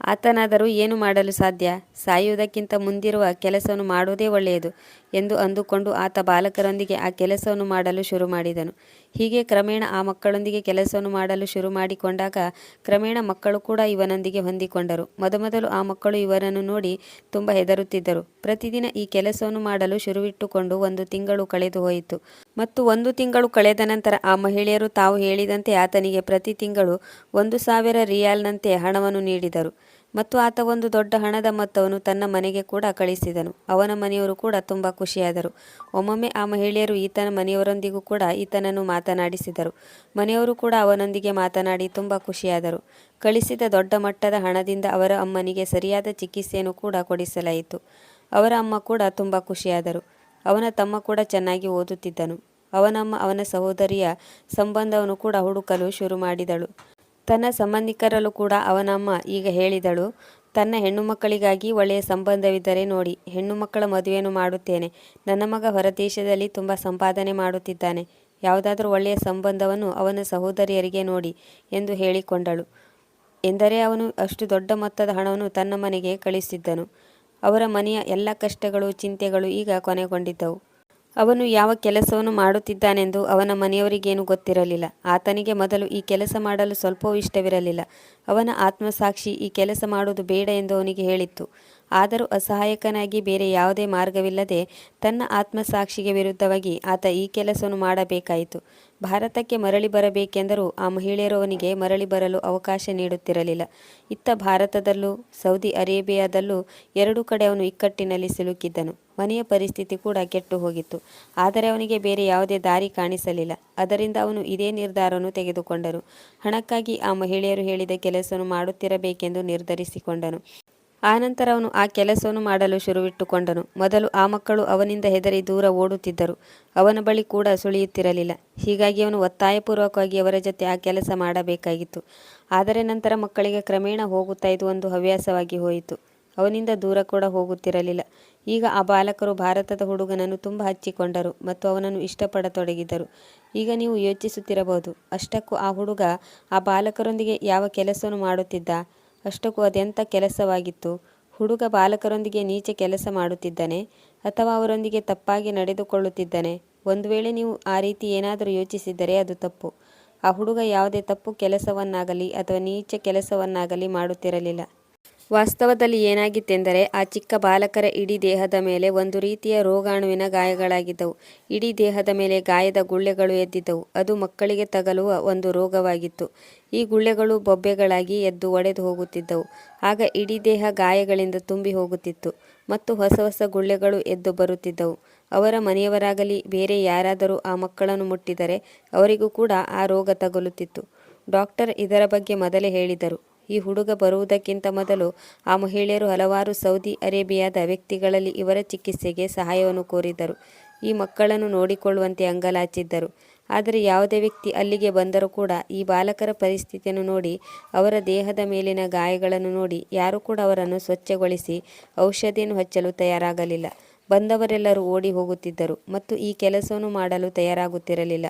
A: ಆತನಾದರೂ ಏನು ಮಾಡಲು ಸಾಧ್ಯ? ಸಾಯುವುದಕ್ಕಿಂತ ಮುಂದಿರುವ ಕೆಲಸವನ್ನು ಮಾಡುವುದೇ ಒಳ್ಳೆಯದು. ಎಂದು ಅಂದುಕೊಂಡು ಆತ ಬಾಲಕರೊಂದಿಗೆ ಆ ಕೆಲಸವನ್ನು ಮಾಡಲು ಶುರು ಮಾಡಿದನು. ಹೀಗೆ ಕ್ರಮೇಣ ಆ ಮಕ್ಕಳೊಂದಿಗೆ ಕೆಲಸವನ್ನು ಮಾಡಲು ಶುರು ಮಾಡಿಕೊಂಡಾಗ ಕ್ರಮೇಣ ಮಕ್ಕಳು ಕೂಡ ಇವನೊಂದಿಗೆ ಹೊಂದಿಕೊಂಡರು. ಮೊದಮೊದಲು ಆ ಮಕ್ಕಳು ಇವರನ್ನು ನೋಡಿ ತುಂಬ ಹೆದರುತ್ತಿದ್ದರು. ಪ್ರತಿದಿನ ಈ ಕೆಲಸವನ್ನು ಮಾಡಲು ಶುರುವಿಟ್ಟುಕೊಂಡು ಒಂದು ತಿಂಗಳು ಕಳೆದು ಹೋಯಿತು. ಮತ್ತು ಒಂದು ತಿಂಗಳು ಕಳೆದ ನಂತರ ಆ ಮಹಿಳೆಯರು ತಾವು ಹೇಳಿದಂತೆ ಆತನಿಗೆ ಪ್ರತಿ ತಿಂಗಳು ಒಂದು ಸಾವಿರ ರಿಯಾಲ್ನಂತೆ ಹಣವನ್ನು ನೀಡಿದರು. ಮತ್ತು ಆತ ಒಂದು ದೊಡ್ಡ ಹಣದ ಮೊತ್ತವನ್ನು ತನ್ನ ಮನೆಗೆ ಕೂಡ ಕಳಿಸಿದನು. ಅವನ ಮನೆಯವರು ಕೂಡ ತುಂಬ ಖುಷಿಯಾದರು. ಒಮ್ಮೊಮ್ಮೆ ಆ ಮಹಿಳೆಯರು ಈತನ ಮನೆಯವರೊಂದಿಗೂ ಕೂಡ ಈತನನ್ನು ಮಾತನಾಡಿಸಿದರು. ಮನೆಯವರು ಕೂಡ ಅವನೊಂದಿಗೆ ಮಾತನಾಡಿ ತುಂಬ ಖುಷಿಯಾದರು. ಕಳಿಸಿದ ದೊಡ್ಡ ಮಟ್ಟದ ಹಣದಿಂದ ಅವರ ಅಮ್ಮನಿಗೆ ಸರಿಯಾದ ಚಿಕಿತ್ಸೆಯನ್ನು ಕೂಡ ಕೊಡಿಸಲಾಯಿತು. ಅವರ ಅಮ್ಮ ಕೂಡ ತುಂಬ ಖುಷಿಯಾದರು. ಅವನ ತಮ್ಮ ಕೂಡ ಚೆನ್ನಾಗಿ ಓದುತ್ತಿದ್ದನು. ಅವನಮ್ಮ, ಅವನ ಸಹೋದರಿಯ ಸಂಬಂಧವನ್ನು ಕೂಡ ಹುಡುಕಲು ಶುರು ಮಾಡಿದಳು. ತನ್ನ ಸಂಬಂಧಿಕರಲ್ಲೂ ಕೂಡ ಅವನಮ್ಮ ಈಗ ಹೇಳಿದಳು, ತನ್ನ ಹೆಣ್ಣು ಮಕ್ಕಳಿಗಾಗಿ ಒಳ್ಳೆಯ ಸಂಬಂಧವಿದ್ದರೆ ನೋಡಿ ಹೆಣ್ಣು ಮಕ್ಕಳ ಮದುವೆಯನ್ನು ಮಾಡುತ್ತೇನೆ. ನನ್ನ ಮಗ ಹೊರದೇಶದಲ್ಲಿ ತುಂಬ ಸಂಪಾದನೆ ಮಾಡುತ್ತಿದ್ದಾನೆ. ಯಾವುದಾದರೂ ಒಳ್ಳೆಯ ಸಂಬಂಧವನ್ನು ಅವನ ಸಹೋದರಿಯರಿಗೆ ನೋಡಿ ಎಂದು ಹೇಳಿಕೊಂಡಳು. ಎಂದರೆ ಅವನು ಅಷ್ಟು ದೊಡ್ಡ ಮೊತ್ತದ ಹಣವನ್ನು ತನ್ನ ಮನೆಗೆ ಕಳಿಸಿದ್ದನು. ಅವರ ಮನೆಯ ಎಲ್ಲ ಕಷ್ಟಗಳು ಚಿಂತೆಗಳು ಈಗ ಕೊನೆಗೊಂಡಿದ್ದವು. ಅವನು ಯಾವ ಕೆಲಸವನ್ನು ಮಾಡುತ್ತಿದ್ದಾನೆಂದು ಅವನ ಮನೆಯವರಿಗೇನು ಗೊತ್ತಿರಲಿಲ್ಲ. ಆತನಿಗೆ ಮೊದಲು ಈ ಕೆಲಸ ಮಾಡಲು ಸ್ವಲ್ಪವೂ ಇಷ್ಟವಿರಲಿಲ್ಲ. ಅವನ ಆತ್ಮಸಾಕ್ಷಿ ಈ ಕೆಲಸ ಮಾಡುವುದು ಬೇಡ ಎಂದು ಅವನಿಗೆ ಹೇಳಿತ್ತು. ಆದರೂ ಅಸಹಾಯಕನಾಗಿ ಬೇರೆ ಯಾವುದೇ ಮಾರ್ಗವಿಲ್ಲದೆ ತನ್ನ ಆತ್ಮಸಾಕ್ಷಿಗೆ ವಿರುದ್ಧವಾಗಿ ಆತ ಈ ಕೆಲಸವನ್ನು ಮಾಡಬೇಕಾಯಿತು. ಭಾರತಕ್ಕೆ ಮರಳಿ ಬರಬೇಕೆಂದರೂ ಆ ಮಹಿಳೆಯರು ಅವನಿಗೆ ಮರಳಿ ಬರಲು ಅವಕಾಶ ನೀಡುತ್ತಿರಲಿಲ್ಲ. ಇತ್ತ ಭಾರತದಲ್ಲೂ, ಸೌದಿ ಅರೇಬಿಯಾದಲ್ಲೂ ಎರಡು ಕಡೆ ಅವನು ಇಕ್ಕಟ್ಟಿನಲ್ಲಿ ಸಿಲುಕಿದ್ದನು. ಮನೆಯ ಪರಿಸ್ಥಿತಿ ಕೂಡ ಕೆಟ್ಟು ಹೋಗಿತ್ತು. ಆದರೆ ಅವನಿಗೆ ಬೇರೆ ಯಾವುದೇ ದಾರಿ ಕಾಣಿಸಲಿಲ್ಲ. ಅದರಿಂದ ಅವನು ಇದೇ ನಿರ್ಧಾರವನ್ನು ತೆಗೆದುಕೊಂಡನು. ಹಣಕ್ಕಾಗಿ ಆ ಮಹಿಳೆಯರು ಹೇಳಿದ ಕೆಲಸವನ್ನು ಮಾಡುತ್ತಿರಬೇಕೆಂದು ನಿರ್ಧರಿಸಿಕೊಂಡನು. ಆನಂತರ ಅವನು ಆ ಕೆಲಸವನ್ನು ಮಾಡಲು ಶುರುವಿಟ್ಟುಕೊಂಡನು. ಮೊದಲು ಆ ಮಕ್ಕಳು ಅವನಿಂದ ಹೆದರಿ ದೂರ ಓಡುತ್ತಿದ್ದರು. ಅವನ ಬಳಿ ಕೂಡ ಸುಳಿಯುತ್ತಿರಲಿಲ್ಲ. ಹೀಗಾಗಿ ಅವನು ಒತ್ತಾಯಪೂರ್ವಕವಾಗಿ ಅವರ ಜೊತೆ ಆ ಕೆಲಸ ಮಾಡಬೇಕಾಗಿತ್ತು. ಆದರೆ ನಂತರ ಮಕ್ಕಳಿಗೆ ಕ್ರಮೇಣ ಹೋಗುತ್ತಾ ಇದು ಒಂದು ಹವ್ಯಾಸವಾಗಿ ಹೋಯಿತು. ಅವನಿಂದ ದೂರ ಕೂಡ ಹೋಗುತ್ತಿರಲಿಲ್ಲ. ಈಗ ಆ ಬಾಲಕರು ಭಾರತದ ಹುಡುಗನನ್ನು ತುಂಬ ಹಚ್ಚಿಕೊಂಡರು ಮತ್ತು ಅವನನ್ನು ಇಷ್ಟಪಡತೊಡಗಿದರು. ಈಗ ನೀವು ಯೋಚಿಸುತ್ತಿರಬಹುದು, ಅಷ್ಟಕ್ಕೂ ಆ ಹುಡುಗ ಆ ಬಾಲಕರೊಂದಿಗೆ ಯಾವ ಕೆಲಸವನ್ನು ಮಾಡುತ್ತಿದ್ದ? ಅಷ್ಟಕ್ಕೂ ಅದೆಂಥ ಕೆಲಸವಾಗಿತ್ತು? ಹುಡುಗ ಬಾಲಕರೊಂದಿಗೆ ನೀಚ ಕೆಲಸ ಮಾಡುತ್ತಿದ್ದಾನೆ ಅಥವಾ ಅವರೊಂದಿಗೆ ತಪ್ಪಾಗಿ ನಡೆದುಕೊಳ್ಳುತ್ತಿದ್ದಾನೆ? ಒಂದು ವೇಳೆ ನೀವು ಆ ರೀತಿ ಏನಾದರೂ ಯೋಚಿಸಿದರೆ ಅದು ತಪ್ಪು. ಆ ಹುಡುಗ ಯಾವುದೇ ತಪ್ಪು ಕೆಲಸವನ್ನಾಗಲಿ ಅಥವಾ ನೀಚ ಕೆಲಸವನ್ನಾಗಲಿ ಮಾಡುತ್ತಿರಲಿಲ್ಲ. ವಾಸ್ತವದಲ್ಲಿ ಏನಾಗಿತ್ತೆಂದರೆ, ಆ ಚಿಕ್ಕ ಬಾಲಕರ ಇಡೀ ದೇಹದ ಮೇಲೆ ಒಂದು ರೀತಿಯ ರೋಗಾಣುವಿನ ಗಾಯಗಳಾಗಿದ್ದವು. ಇಡೀ ದೇಹದ ಮೇಲೆ ಗಾಯದ ಗುಳ್ಳೆಗಳು ಎದ್ದಿದ್ದವು. ಅದು ಮಕ್ಕಳಿಗೆ ತಗಲುವ ಒಂದು ರೋಗವಾಗಿತ್ತು. ಈ ಗುಳ್ಳೆಗಳು ಬೊಬ್ಬೆಗಳಾಗಿ ಎದ್ದು ಒಡೆದು ಹೋಗುತ್ತಿದ್ದವು. ಆಗ ಇಡೀ ದೇಹ ಗಾಯಗಳಿಂದ ತುಂಬಿ ಹೋಗುತ್ತಿತ್ತು ಮತ್ತು ಹೊಸ ಹೊಸ ಗುಳ್ಳೆಗಳು ಎದ್ದು ಬರುತ್ತಿದ್ದವು. ಅವರ ಮನೆಯವರಾಗಲಿ, ಬೇರೆ ಯಾರಾದರೂ ಆ ಮಕ್ಕಳನ್ನು ಮುಟ್ಟಿದರೆ ಅವರಿಗೂ ಕೂಡ ಆ ರೋಗ ತಗಲುತ್ತಿತ್ತು. ಡಾಕ್ಟರ್ ಇದರ ಬಗ್ಗೆ ಮೊದಲೇ ಹೇಳಿದರು. ಈ ಹುಡುಗ ಬರುವುದಕ್ಕಿಂತ ಮೊದಲು ಆ ಮಹಿಳೆಯರು ಹಲವಾರು ಸೌದಿ ಅರೇಬಿಯಾದ ವ್ಯಕ್ತಿಗಳಲ್ಲಿ ಇವರ ಚಿಕಿತ್ಸೆಗೆ ಸಹಾಯವನ್ನು ಕೋರಿದರು ಈ ಮಕ್ಕಳನ್ನು ನೋಡಿಕೊಳ್ಳುವಂತೆ ಅಂಗಲಾಚಿದ್ದರು. ಆದರೆ ಯಾವುದೇ ವ್ಯಕ್ತಿ ಅಲ್ಲಿಗೆ ಬಂದರೂ ಕೂಡ ಈ ಬಾಲಕರ ಪರಿಸ್ಥಿತಿಯನ್ನು ನೋಡಿ, ಅವರ ದೇಹದ ಮೇಲಿನ ಗಾಯಗಳನ್ನು ನೋಡಿ, ಯಾರೂ ಕೂಡ ಅವರನ್ನು ಸ್ವಚ್ಛಗೊಳಿಸಿ ಔಷಧಿಯನ್ನು ಹಚ್ಚಲು ತಯಾರಾಗಲಿಲ್ಲ. ಬಂದವರೆಲ್ಲರೂ ಓಡಿ ಹೋಗುತ್ತಿದ್ದರು ಮತ್ತು ಈ ಕೆಲಸವನ್ನು ಮಾಡಲು ತಯಾರಾಗುತ್ತಿರಲಿಲ್ಲ.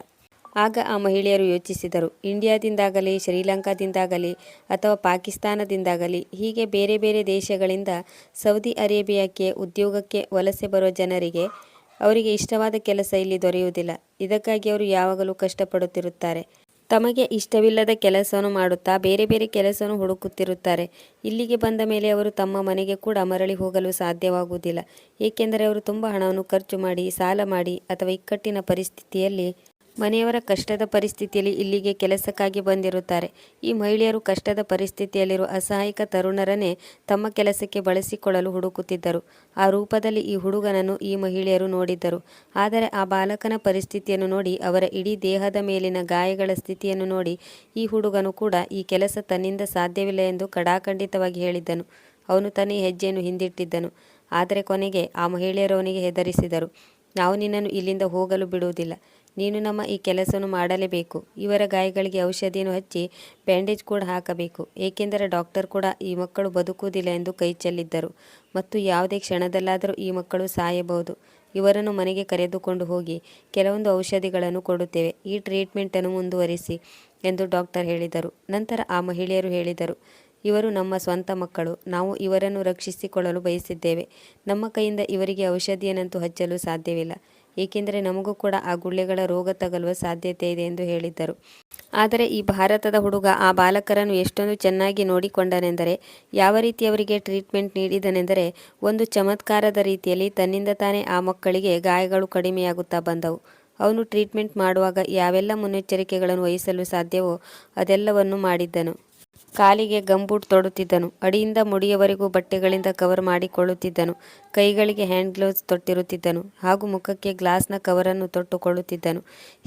A: ಆಗ ಆ ಮಹಿಳೆಯರು ಯೋಚಿಸಿದರು. ಇಂಡಿಯಾದಿಂದಾಗಲಿ, ಶ್ರೀಲಂಕಾದಿಂದಾಗಲಿ ಅಥವಾ ಪಾಕಿಸ್ತಾನದಿಂದಾಗಲಿ, ಹೀಗೆ ಬೇರೆ ಬೇರೆ ದೇಶಗಳಿಂದ ಸೌದಿ ಅರೇಬಿಯಾಕ್ಕೆ ಉದ್ಯೋಗಕ್ಕೆ ವಲಸೆ ಬರುವ ಜನರಿಗೆ ಅವರಿಗೆ ಇಷ್ಟವಾದ ಕೆಲಸ ಇಲ್ಲಿ ದೊರೆಯುವುದಿಲ್ಲ. ಇದಕ್ಕಾಗಿ ಅವರು ಯಾವಾಗಲೂ ಕಷ್ಟಪಡುತ್ತಿರುತ್ತಾರೆ. ತಮಗೆ ಇಷ್ಟವಿಲ್ಲದ ಕೆಲಸವನ್ನು ಮಾಡುತ್ತಾ ಬೇರೆ ಬೇರೆ ಕೆಲಸವನ್ನು ಹುಡುಕುತ್ತಿರುತ್ತಾರೆ. ಇಲ್ಲಿಗೆ ಬಂದ ಮೇಲೆ ಅವರು ತಮ್ಮ ಮನೆಗೆ ಕೂಡ ಮರಳಿ ಹೋಗಲು ಸಾಧ್ಯವಾಗುವುದಿಲ್ಲ. ಏಕೆಂದರೆ ಅವರು ತುಂಬ ಹಣವನ್ನು ಖರ್ಚು ಮಾಡಿ, ಸಾಲ ಮಾಡಿ ಅಥವಾ ಇಕ್ಕಟ್ಟಿನ ಪರಿಸ್ಥಿತಿಯಲ್ಲಿ ಮನೆಯವರ ಕಷ್ಟದ ಪರಿಸ್ಥಿತಿಯಲ್ಲಿ ಇಲ್ಲಿಗೆ ಕೆಲಸಕ್ಕಾಗಿ ಬಂದಿರುತ್ತಾರೆ. ಈ ಮಹಿಳೆಯರು ಕಷ್ಟದ ಪರಿಸ್ಥಿತಿಯಲ್ಲಿರುವ ಅಸಹಾಯಕ ತರುಣರನ್ನೇ ತಮ್ಮ ಕೆಲಸಕ್ಕೆ ಬಳಸಿಕೊಳ್ಳಲು ಹುಡುಕುತ್ತಿದ್ದರು. ಆ ರೂಪದಲ್ಲಿ ಈ ಹುಡುಗನನ್ನು ಈ ಮಹಿಳೆಯರು ನೋಡಿದ್ದರು. ಆದರೆ ಆ ಬಾಲಕನ ಪರಿಸ್ಥಿತಿಯನ್ನು ನೋಡಿ, ಅವರ ಇಡೀ ದೇಹದ ಮೇಲಿನ ಗಾಯಗಳ ಸ್ಥಿತಿಯನ್ನು ನೋಡಿ, ಈ ಹುಡುಗನು ಕೂಡ ಈ ಕೆಲಸ ತನ್ನಿಂದ ಸಾಧ್ಯವಿಲ್ಲ ಎಂದು ಕಡಾಖಂಡಿತವಾಗಿ ಹೇಳಿದ್ದನು. ಅವನು ತನ್ನ ಹೆಜ್ಜೆಯನ್ನು ಹಿಂದಿಟ್ಟಿದ್ದನು. ಆದರೆ ಕೊನೆಗೆ ಆ ಮಹಿಳೆಯರು ಅವನಿಗೆ ಹೆದರಿಸಿದರು. ನಾವು ನಿನ್ನನ್ನು ಇಲ್ಲಿಂದ ಹೋಗಲು ಬಿಡುವುದಿಲ್ಲ. ನೀನು ನಮ್ಮ ಈ ಕೆಲಸವನ್ನು ಮಾಡಲೇಬೇಕು. ಇವರ ಗಾಯಗಳಿಗೆ ಔಷಧಿಯನ್ನು ಹಚ್ಚಿ ಬ್ಯಾಂಡೇಜ್ ಕೂಡ ಹಾಕಬೇಕು. ಏಕೆಂದರೆ ಡಾಕ್ಟರ್ ಕೂಡ ಈ ಮಕ್ಕಳು ಬದುಕುವುದಿಲ್ಲ ಎಂದು ಕೈ ಚೆಲ್ಲಿದ್ದರು. ಮತ್ತು ಯಾವುದೇ ಕ್ಷಣದಲ್ಲಾದರೂ ಈ ಮಕ್ಕಳು ಸಾಯಬಹುದು. ಇವರನ್ನು ಮನೆಗೆ ಕರೆದುಕೊಂಡು ಹೋಗಿ ಕೆಲವೊಂದು ಔಷಧಿಗಳನ್ನು ಕೊಡುತ್ತೇವೆ. ಈ ಟ್ರೀಟ್ಮೆಂಟನ್ನು ಮುಂದುವರಿಸಿ ಎಂದು ಡಾಕ್ಟರ್ ಹೇಳಿದರು. ನಂತರ ಆ ಮಹಿಳೆಯರು ಹೇಳಿದರು, ಇವರು ನಮ್ಮ ಸ್ವಂತ ಮಕ್ಕಳು. ನಾವು ಇವರನ್ನು ರಕ್ಷಿಸಿಕೊಳ್ಳಲು ಬಯಸಿದ್ದೇವೆ. ನಮ್ಮ ಕೈಯಿಂದ ಇವರಿಗೆ ಔಷಧಿಯನ್ನಂತೂ ಹಚ್ಚಲು ಸಾಧ್ಯವಿಲ್ಲ. ಏಕೆಂದರೆ ನಮಗೂ ಕೂಡ ಆ ಗುಳ್ಳೆಗಳ ರೋಗ ತಗಲುವ ಸಾಧ್ಯತೆ ಇದೆ ಎಂದು ಹೇಳಿದ್ದರು. ಆದರೆ ಈ ಭಾರತದ ಹುಡುಗ ಆ ಬಾಲಕರನ್ನು ಎಷ್ಟೊಂದು ಚೆನ್ನಾಗಿ ನೋಡಿಕೊಂಡನೆಂದರೆ, ಯಾವ ರೀತಿ ಅವರಿಗೆ ಟ್ರೀಟ್ಮೆಂಟ್ ನೀಡಿದನೆಂದರೆ, ಒಂದು ಚಮತ್ಕಾರದ ರೀತಿಯಲ್ಲಿ ತನ್ನಿಂದ ತಾನೇ ಆ ಮಕ್ಕಳಿಗೆ ಗಾಯಗಳು ಕಡಿಮೆಯಾಗುತ್ತಾ ಬಂದವು. ಅವನು ಟ್ರೀಟ್ಮೆಂಟ್ ಮಾಡುವಾಗ ಯಾವೆಲ್ಲ ಮುನ್ನೆಚ್ಚರಿಕೆಗಳನ್ನು ವಹಿಸಲು ಸಾಧ್ಯವೋ ಅದೆಲ್ಲವನ್ನು ಮಾಡಿದ್ದನು. ಕಾಲಿಗೆ ಗಂಬೂಟ್ ತೊಡುತ್ತಿದ್ದನು. ಅಡಿಯಿಂದ ಮುಡಿಯವರೆಗೂ ಬಟ್ಟೆಗಳಿಂದ ಕವರ್ ಮಾಡಿಕೊಳ್ಳುತ್ತಿದ್ದನು. ಕೈಗಳಿಗೆ ಹ್ಯಾಂಡ್ ಗ್ಲೌಸ್ ತೊಟ್ಟಿರುತ್ತಿದ್ದನು. ಹಾಗೂ ಮುಖಕ್ಕೆ ಗ್ಲಾಸ್ನ ಕವರನ್ನು ತೊಟ್ಟುಕೊಳ್ಳುತ್ತಿದ್ದನು.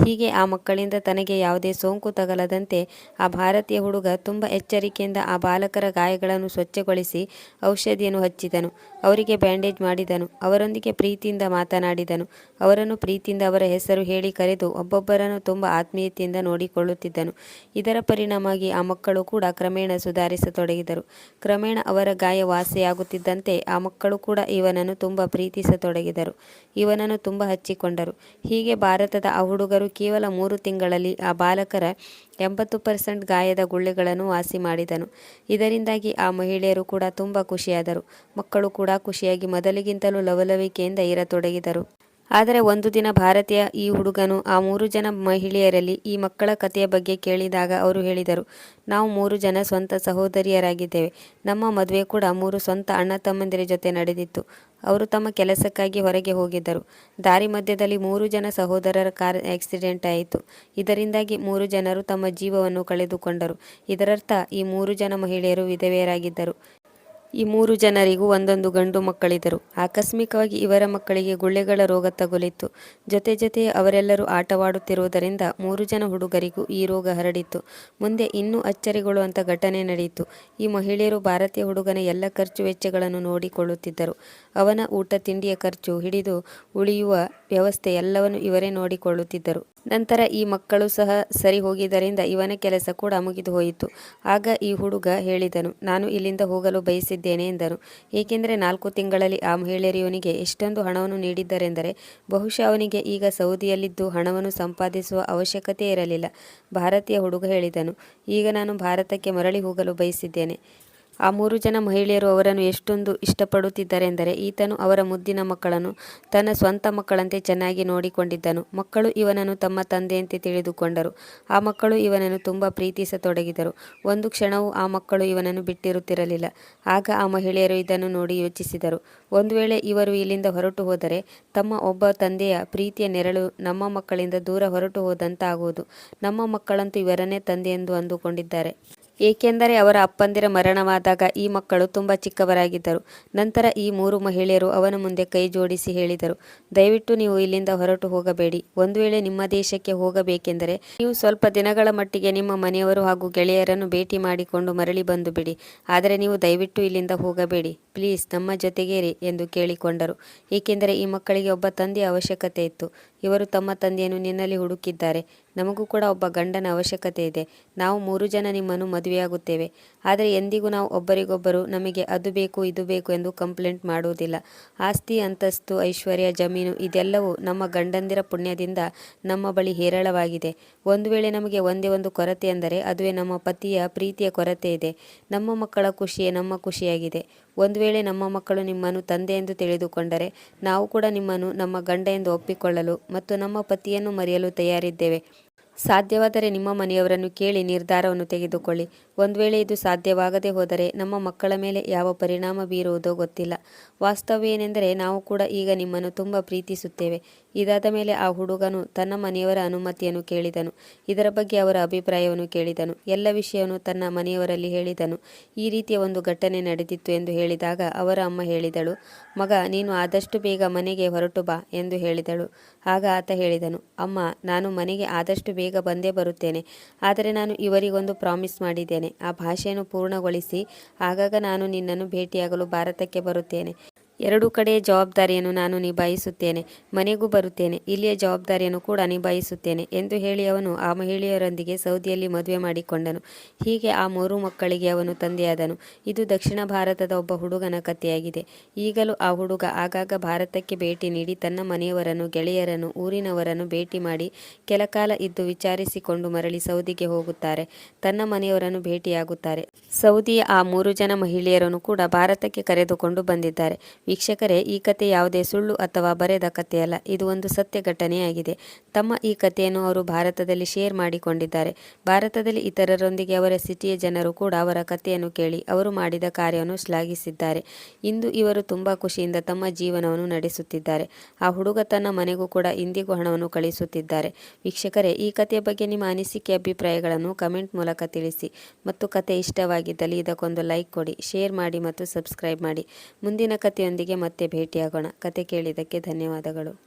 A: ಹೀಗೆ ಆ ಮಕ್ಕಳಿಂದ ತನಗೆ ಯಾವುದೇ ಸೋಂಕು ತಗಲದಂತೆ ಆ ಭಾರತೀಯ ಹುಡುಗ ತುಂಬ ಎಚ್ಚರಿಕೆಯಿಂದ ಆ ಬಾಲಕರ ಗಾಯಗಳನ್ನು ಸ್ವಚ್ಛಗೊಳಿಸಿ ಔಷಧಿಯನ್ನು ಹಚ್ಚಿದನು. ಅವರಿಗೆ ಬ್ಯಾಂಡೇಜ್ ಮಾಡಿದನು. ಅವರೊಂದಿಗೆ ಪ್ರೀತಿಯಿಂದ ಮಾತನಾಡಿದನು. ಅವರನ್ನು ಪ್ರೀತಿಯಿಂದ ಅವರ ಹೆಸರು ಹೇಳಿ ಕರೆದು ಒಬ್ಬೊಬ್ಬರನ್ನು ತುಂಬ ಆತ್ಮೀಯತೆಯಿಂದ ನೋಡಿಕೊಳ್ಳುತ್ತಿದ್ದನು. ಇದರ ಪರಿಣಾಮವಾಗಿ ಆ ಮಕ್ಕಳು ಕೂಡ ಕ್ರಮೇಣ ಸುಧಾರಿಸತೊಡಗಿದರು. ಕ್ರಮೇಣ ಅವರ ಗಾಯ ವಾಸಿಯಾಗುತ್ತಿದ್ದಂತೆ ಆ ಮಕ್ಕಳು ಕೂಡ ಇವನನ್ನು ತುಂಬ ಪ್ರೀತಿಸತೊಡಗಿದರು. ಇವನನ್ನು ತುಂಬ ಹಚ್ಚಿಕೊಂಡರು. ಹೀಗೆ ಭಾರತದ ಆ ಹುಡುಗರು ಕೇವಲ ಮೂರು ತಿಂಗಳಲ್ಲಿ ಆ ಬಾಲಕರ ಎಂಬತ್ತು ಪರ್ಸೆಂಟ್ ಗಾಯದ ಗುಳ್ಳೆಗಳನ್ನು ವಾಸಿ ಮಾಡಿದನು. ಇದರಿಂದಾಗಿ ಆ ಮಹಿಳೆಯರು ಕೂಡ ತುಂಬ ಖುಷಿಯಾದರು. ಮಕ್ಕಳು ಕೂಡ ಖುಷಿಯಾಗಿ ಮೊದಲಿಗಿಂತಲೂ ಲವಲವಿಕೆಯಿಂದ ಇರತೊಡಗಿದರು. ಆದರೆ ಒಂದು ದಿನ ಭಾರತೀಯ ಈ ಹುಡುಗನು ಆ ಮೂರು ಜನ ಮಹಿಳೆಯರಲ್ಲಿ ಈ ಮಕ್ಕಳ ಕಥೆಯ ಬಗ್ಗೆ ಕೇಳಿದಾಗ ಅವರು ಹೇಳಿದರು, ನಾವು ಮೂರು ಜನ ಸ್ವಂತ ಸಹೋದರಿಯರಾಗಿದ್ದೇವೆ. ನಮ್ಮ ಮದುವೆ ಕೂಡ ಮೂರು ಸ್ವಂತ ಅಣ್ಣ ತಮ್ಮಂದಿರ ಜೊತೆ ನಡೆದಿತ್ತು. ಅವರು ತಮ್ಮ ಕೆಲಸಕ್ಕಾಗಿ ಹೊರಗೆ ಹೋಗಿದ್ದರು. ದಾರಿ ಮಧ್ಯದಲ್ಲಿ ಮೂರು ಜನ ಸಹೋದರರ ಕಾರ್ ಆಕ್ಸಿಡೆಂಟ್ ಆಯಿತು. ಇದರಿಂದಾಗಿ ಮೂರು ಜನರು ತಮ್ಮ ಜೀವವನ್ನು ಕಳೆದುಕೊಂಡರು. ಇದರರ್ಥ, ಈ ಮೂರು ಜನ ಮಹಿಳೆಯರು ವಿಧವೆಯರಾಗಿದ್ದರು. ಈ ಮೂರು ಜನರಿಗೂ ಒಂದೊಂದು ಗಂಡು ಮಕ್ಕಳಿದ್ದರು. ಆಕಸ್ಮಿಕವಾಗಿ ಇವರ ಮಕ್ಕಳಿಗೆ ಗುಳ್ಳೆಗಳ ರೋಗ ತಗುಲಿತ್ತು. ಜೊತೆ ಜೊತೆ ಅವರೆಲ್ಲರೂ ಆಟವಾಡುತ್ತಿರುವುದರಿಂದ ಮೂರು ಜನ ಹುಡುಗರಿಗೂ ಈ ರೋಗ ಹರಡಿತ್ತು. ಮುಂದೆ ಇನ್ನೂ ಅಚ್ಚರಿಗೊಳ್ಳುವಂಥ ಘಟನೆ ನಡೆಯಿತು. ಈ ಮಹಿಳೆಯರು ಭಾರತೀಯ ಹುಡುಗನ ಎಲ್ಲ ಖರ್ಚು ವೆಚ್ಚಗಳನ್ನು ನೋಡಿಕೊಳ್ಳುತ್ತಿದ್ದರು. ಅವನ ಊಟ, ತಿಂಡಿಯ ಖರ್ಚು ಹಿಡಿದು ಉಳಿಯುವ ವ್ಯವಸ್ಥೆ ಎಲ್ಲವನ್ನು ಇವರೇ ನೋಡಿಕೊಳ್ಳುತ್ತಿದ್ದರು. ನಂತರ ಈ ಮಕ್ಕಳು ಸಹ ಸರಿ ಹೋಗಿದ್ದರಿಂದ ಇವನ ಕೆಲಸ ಕೂಡ ಮುಗಿದು ಹೋಯಿತು ಆಗ ಈ ಹುಡುಗ ಹೇಳಿದನು, ನಾನು ಇಲ್ಲಿಂದ ಹೋಗಲು ಬಯಸಿದ್ದೇನೆ ಎಂದರು. ಏಕೆಂದರೆ ನಾಲ್ಕು ತಿಂಗಳಲ್ಲಿ ಆ ಮಹಿಳೆಯರು ಇವನಿಗೆ ಎಷ್ಟೊಂದು ಹಣವನ್ನು ನೀಡಿದ್ದರೆಂದರೆ ಬಹುಶಃ ಅವನಿಗೆ ಈಗ ಸೌದಿಯಲ್ಲಿದ್ದು ಹಣವನ್ನು ಸಂಪಾದಿಸುವ ಅವಶ್ಯಕತೆ ಇರಲಿಲ್ಲ ಭಾರತೀಯ ಹುಡುಗ ಹೇಳಿದನು, ಈಗ ನಾನು ಭಾರತಕ್ಕೆ ಮರಳಿ ಹೋಗಲು ಬಯಸಿದ್ದೇನೆ. ಆ ಮೂರು ಜನ ಮಹಿಳೆಯರು ಅವರನ್ನು ಎಷ್ಟೊಂದು ಇಷ್ಟಪಡುತ್ತಿದ್ದರೆಂದರೆ ಈತನು ಅವರ ಮುದ್ದಿನ ಮಕ್ಕಳನ್ನು ತನ್ನ ಸ್ವಂತ ಮಕ್ಕಳಂತೆ ಚೆನ್ನಾಗಿ ನೋಡಿಕೊಂಡಿದ್ದನು. ಮಕ್ಕಳು ಇವನನ್ನು ತಮ್ಮ ತಂದೆಯಂತೆ ತಿಳಿದುಕೊಂಡರು. ಆ ಮಕ್ಕಳು ಇವನನ್ನು ತುಂಬ ಪ್ರೀತಿಸತೊಡಗಿದರು. ಒಂದು ಕ್ಷಣವೂ ಆ ಮಕ್ಕಳು ಇವನನ್ನು ಬಿಟ್ಟಿರುತ್ತಿರಲಿಲ್ಲ. ಆಗ ಆ ಮಹಿಳೆಯರು ಇದನ್ನು ನೋಡಿ ಯೋಚಿಸಿದರು. ಒಂದು ವೇಳೆ ಇವರು ಇಲ್ಲಿಂದ ಹೊರಟು ಹೋದರೆ ತಮ್ಮ ಒಬ್ಬ ತಂದೆಯ ಪ್ರೀತಿಯ ನೆರಳು ನಮ್ಮ ಮಕ್ಕಳಿಂದ ದೂರ ಹೊರಟು ಹೋದಂತಾಗುವುದು. ನಮ್ಮ ಮಕ್ಕಳಂತೂ ಇವರನ್ನೇ ತಂದೆ ಎಂದು ಅಂದುಕೊಂಡಿದ್ದಾರೆ. ಏಕೆಂದರೆ ಅವರ ಅಪ್ಪಂದಿರ ಮರಣವಾದಾಗ ಈ ಮಕ್ಕಳು ತುಂಬ ಚಿಕ್ಕವರಾಗಿದ್ದರು. ನಂತರ ಈ ಮೂರು ಮಹಿಳೆಯರು ಅವನ ಮುಂದೆ ಕೈ ಜೋಡಿಸಿ ಹೇಳಿದರು, ದಯವಿಟ್ಟು ನೀವು ಇಲ್ಲಿಂದ ಹೊರಟು ಹೋಗಬೇಡಿ. ಒಂದು ವೇಳೆ ನಿಮ್ಮ ದೇಶಕ್ಕೆ ಹೋಗಬೇಕೆಂದರೆ ನೀವು ಸ್ವಲ್ಪ ದಿನಗಳ ಮಟ್ಟಿಗೆ ನಿಮ್ಮ ಮನೆಯವರು ಹಾಗೂ ಗೆಳೆಯರನ್ನು ಭೇಟಿ ಮಾಡಿಕೊಂಡು ಮರಳಿ ಬಂದು ಬಿಡಿ. ಆದರೆ ನೀವು ದಯವಿಟ್ಟು ಇಲ್ಲಿಂದ ಹೋಗಬೇಡಿ. ಪ್ಲೀಸ್, ನಮ್ಮ ಜೊತೆಗೇರಿ ಎಂದು ಕೇಳಿಕೊಂಡರು. ಏಕೆಂದರೆ ಈ ಮಕ್ಕಳಿಗೆ ಒಬ್ಬ ತಂದೆಯ ಅವಶ್ಯಕತೆ ಇತ್ತು. ಇವರು ತಮ್ಮ ತಂದೆಯನ್ನು ನಿನ್ನಲ್ಲಿ ಹುಡುಕಿದ್ದಾರೆ. ನಮಗೂ ಕೂಡ ಒಬ್ಬ ಗಂಡನ ಅವಶ್ಯಕತೆ ಇದೆ. ನಾವು ಮೂರು ಜನ ನಿಮ್ಮನ್ನು ಮದುವೆಯಾಗುತ್ತೇವೆ. ಆದರೆ ಎಂದಿಗೂ ನಾವು ಒಬ್ಬರಿಗೊಬ್ಬರು ನಮಗೆ ಅದು ಬೇಕು, ಇದು ಬೇಕು ಎಂದು ಕಂಪ್ಲೇಂಟ್ ಮಾಡುವುದಿಲ್ಲ. ಆಸ್ತಿ, ಅಂತಸ್ತು, ಐಶ್ವರ್ಯ, ಜಮೀನು ಇದೆಲ್ಲವೂ ನಮ್ಮ ಗಂಡಂದಿರ ಪುಣ್ಯದಿಂದ ನಮ್ಮ ಬಳಿ ಹೇರಳವಾಗಿದೆ. ಒಂದು ವೇಳೆ ನಮಗೆ ಒಂದೇ ಒಂದು ಕೊರತೆ ಎಂದರೆ ಅದುವೇ ನಮ್ಮ ಪತಿಯ ಪ್ರೀತಿಯ ಕೊರತೆ ಇದೆ. ನಮ್ಮ ಮಕ್ಕಳ ಖುಷಿಯೇ ನಮ್ಮ ಖುಷಿಯಾಗಿದೆ. ಒಂದು ವೇಳೆ ನಮ್ಮ ಮಕ್ಕಳು ನಿಮ್ಮನ್ನು ತಂದೆ ಎಂದು ತಿಳಿದುಕೊಂಡರೆ ನಾವು ಕೂಡ ನಿಮ್ಮನ್ನು ನಮ್ಮ ಗಂಡ ಎಂದು ಒಪ್ಪಿಕೊಳ್ಳಲು ಮತ್ತು ನಮ್ಮ ಪತಿಯನ್ನು ಮರೆಯಲು ತಯಾರಿದ್ದೇವೆ. ಸಾಧ್ಯವಾದರೆ ನಿಮ್ಮ ಮನೆಯವರನ್ನು ಕೇಳಿ ನಿರ್ಧಾರವನ್ನು ತೆಗೆದುಕೊಳ್ಳಿ. ಒಂದು ವೇಳೆ ಇದು ಸಾಧ್ಯವಾಗದೇ ಹೋದರೆ ನಮ್ಮ ಮಕ್ಕಳ ಮೇಲೆ ಯಾವ ಪರಿಣಾಮ ಬೀರುವುದೋ ಗೊತ್ತಿಲ್ಲ. ವಾಸ್ತವ ಏನೆಂದರೆ ನಾವು ಕೂಡ ಈಗ ನಿಮ್ಮನ್ನು ತುಂಬ ಪ್ರೀತಿಸುತ್ತೇವೆ. ಇದಾದ ಮೇಲೆ ಆ ಹುಡುಗನು ತನ್ನ ಮನೆಯವರ ಅನುಮತಿಯನ್ನು ಕೇಳಿದನು. ಇದರ ಬಗ್ಗೆ ಅವರ ಅಭಿಪ್ರಾಯವನ್ನು ಕೇಳಿದನು. ಎಲ್ಲ ವಿಷಯವನ್ನು ತನ್ನ ಮನೆಯವರಲ್ಲಿ ಹೇಳಿದನು. ಈ ರೀತಿಯ ಒಂದು ಘಟನೆ ನಡೆದಿತ್ತು ಎಂದು ಹೇಳಿದಾಗ ಅವರ ಅಮ್ಮ ಹೇಳಿದಳು, ಮಗ, ನೀನು ಆದಷ್ಟು ಬೇಗ ಮನೆಗೆ ಹೊರಟು ಬಾ ಎಂದು ಹೇಳಿದಳು. ಆಗ ಆತ ಹೇಳಿದನು, ಅಮ್ಮ, ನಾನು ಮನೆಗೆ ಆದಷ್ಟು ಬೇಗ ಬಂದೇ ಬರುತ್ತೇನೆ. ಆದರೆ ನಾನು ಇವರಿಗೊಂದು ಪ್ರಾಮಿಸ್ ಮಾಡಿದ್ದೇನೆ. ಆ ಭಾಷೆಯನ್ನು ಪೂರ್ಣಗೊಳಿಸಿ. ಆಗಾಗ ನಾನು ನಿನ್ನನ್ನು ಭೇಟಿಯಾಗಲು ಭಾರತಕ್ಕೆ ಬರುತ್ತೇನೆ. ಎರಡೂ ಕಡೆಯ ಜವಾಬ್ದಾರಿಯನ್ನು ನಾನು ನಿಭಾಯಿಸುತ್ತೇನೆ, ಮನೆಗೂ ಬರುತ್ತೇನೆ, ಇಲ್ಲಿಯ ಜವಾಬ್ದಾರಿಯನ್ನು ಕೂಡ ನಿಭಾಯಿಸುತ್ತೇನೆ ಎಂದು ಹೇಳಿ ಅವನು ಆ ಮಹಿಳೆಯರೊಂದಿಗೆ ಸೌದಿಯಲ್ಲಿ ಮದುವೆ ಮಾಡಿಕೊಂಡನು. ಹೀಗೆ ಆ ಮೂರು ಮಕ್ಕಳಿಗೆ ಅವನು ತಂದೆಯಾದನು. ಇದು ದಕ್ಷಿಣ ಭಾರತದ ಒಬ್ಬ ಹುಡುಗನ ಕಥೆಯಾಗಿದೆ. ಈಗಲೂ ಆ ಹುಡುಗ ಆಗಾಗ ಭಾರತಕ್ಕೆ ಭೇಟಿ ನೀಡಿ ತನ್ನ ಮನೆಯವರನ್ನು, ಗೆಳೆಯರನ್ನು, ಊರಿನವರನ್ನು ಭೇಟಿ ಮಾಡಿ ಕೆಲಕಾಲ ಇದ್ದು ವಿಚಾರಿಸಿಕೊಂಡು ಮರಳಿ ಸೌದಿಗೆ ಹೋಗುತ್ತಾರೆ. ತನ್ನ ಮನೆಯವರನ್ನು ಭೇಟಿಯಾಗುತ್ತಾರೆ. ಸೌದಿಯ ಆ ಮೂರು ಜನ ಮಹಿಳೆಯರನ್ನು ಕೂಡ ಭಾರತಕ್ಕೆ ಕರೆದುಕೊಂಡು ಬಂದಿದ್ದಾರೆ. ವೀಕ್ಷಕರೇ, ಈ ಕತೆ ಯಾವುದೇ ಸುಳ್ಳು ಅಥವಾ ಬರೆದ ಕಥೆಯಲ್ಲ ಇದು ಒಂದು ಸತ್ಯ ಘಟನೆಯಾಗಿದೆ. ತಮ್ಮ ಈ ಕಥೆಯನ್ನು ಅವರು ಭಾರತದಲ್ಲಿ ಶೇರ್ ಮಾಡಿಕೊಂಡಿದ್ದಾರೆ. ಭಾರತದಲ್ಲಿ ಇತರರೊಂದಿಗೆ ಅವರ ಸಿಟಿಯ ಜನರು ಕೂಡ ಅವರ ಕಥೆಯನ್ನು ಕೇಳಿ ಅವರು ಮಾಡಿದ ಕಾರ್ಯವನ್ನು ಶ್ಲಾಘಿಸಿದ್ದಾರೆ. ಇಂದು ಇವರು ತುಂಬ ಖುಷಿಯಿಂದ ತಮ್ಮ ಜೀವನವನ್ನು ನಡೆಸುತ್ತಿದ್ದಾರೆ. ಆ ಹುಡುಗ ತನ್ನ ಮನೆಗೂ ಕೂಡ ಇಂದಿಗೂ ಹಣವನ್ನು ಕಳಿಸುತ್ತಿದ್ದಾರೆ. ವೀಕ್ಷಕರೇ, ಈ ಕಥೆಯ ಬಗ್ಗೆ ನಿಮ್ಮ ಅನಿಸಿಕೆ, ಅಭಿಪ್ರಾಯಗಳನ್ನು ಕಮೆಂಟ್ ಮೂಲಕ ತಿಳಿಸಿ. ಮತ್ತು ಕತೆ ಇಷ್ಟವಾಗಿದ್ದಲ್ಲಿ ಇದಕ್ಕೊಂದು ಲೈಕ್ ಕೊಡಿ, ಶೇರ್ ಮಾಡಿ ಮತ್ತು ಸಬ್ಸ್ಕ್ರೈಬ್ ಮಾಡಿ. ಮುಂದಿನ ಕಥೆಯೊಂದಿಗೆ ಮತ್ತೆ ಭೇಟಿಯಾಗೋಣ. ಕತೆ ಕೇಳಿದ್ದಕ್ಕೆ ಧನ್ಯವಾದಗಳು.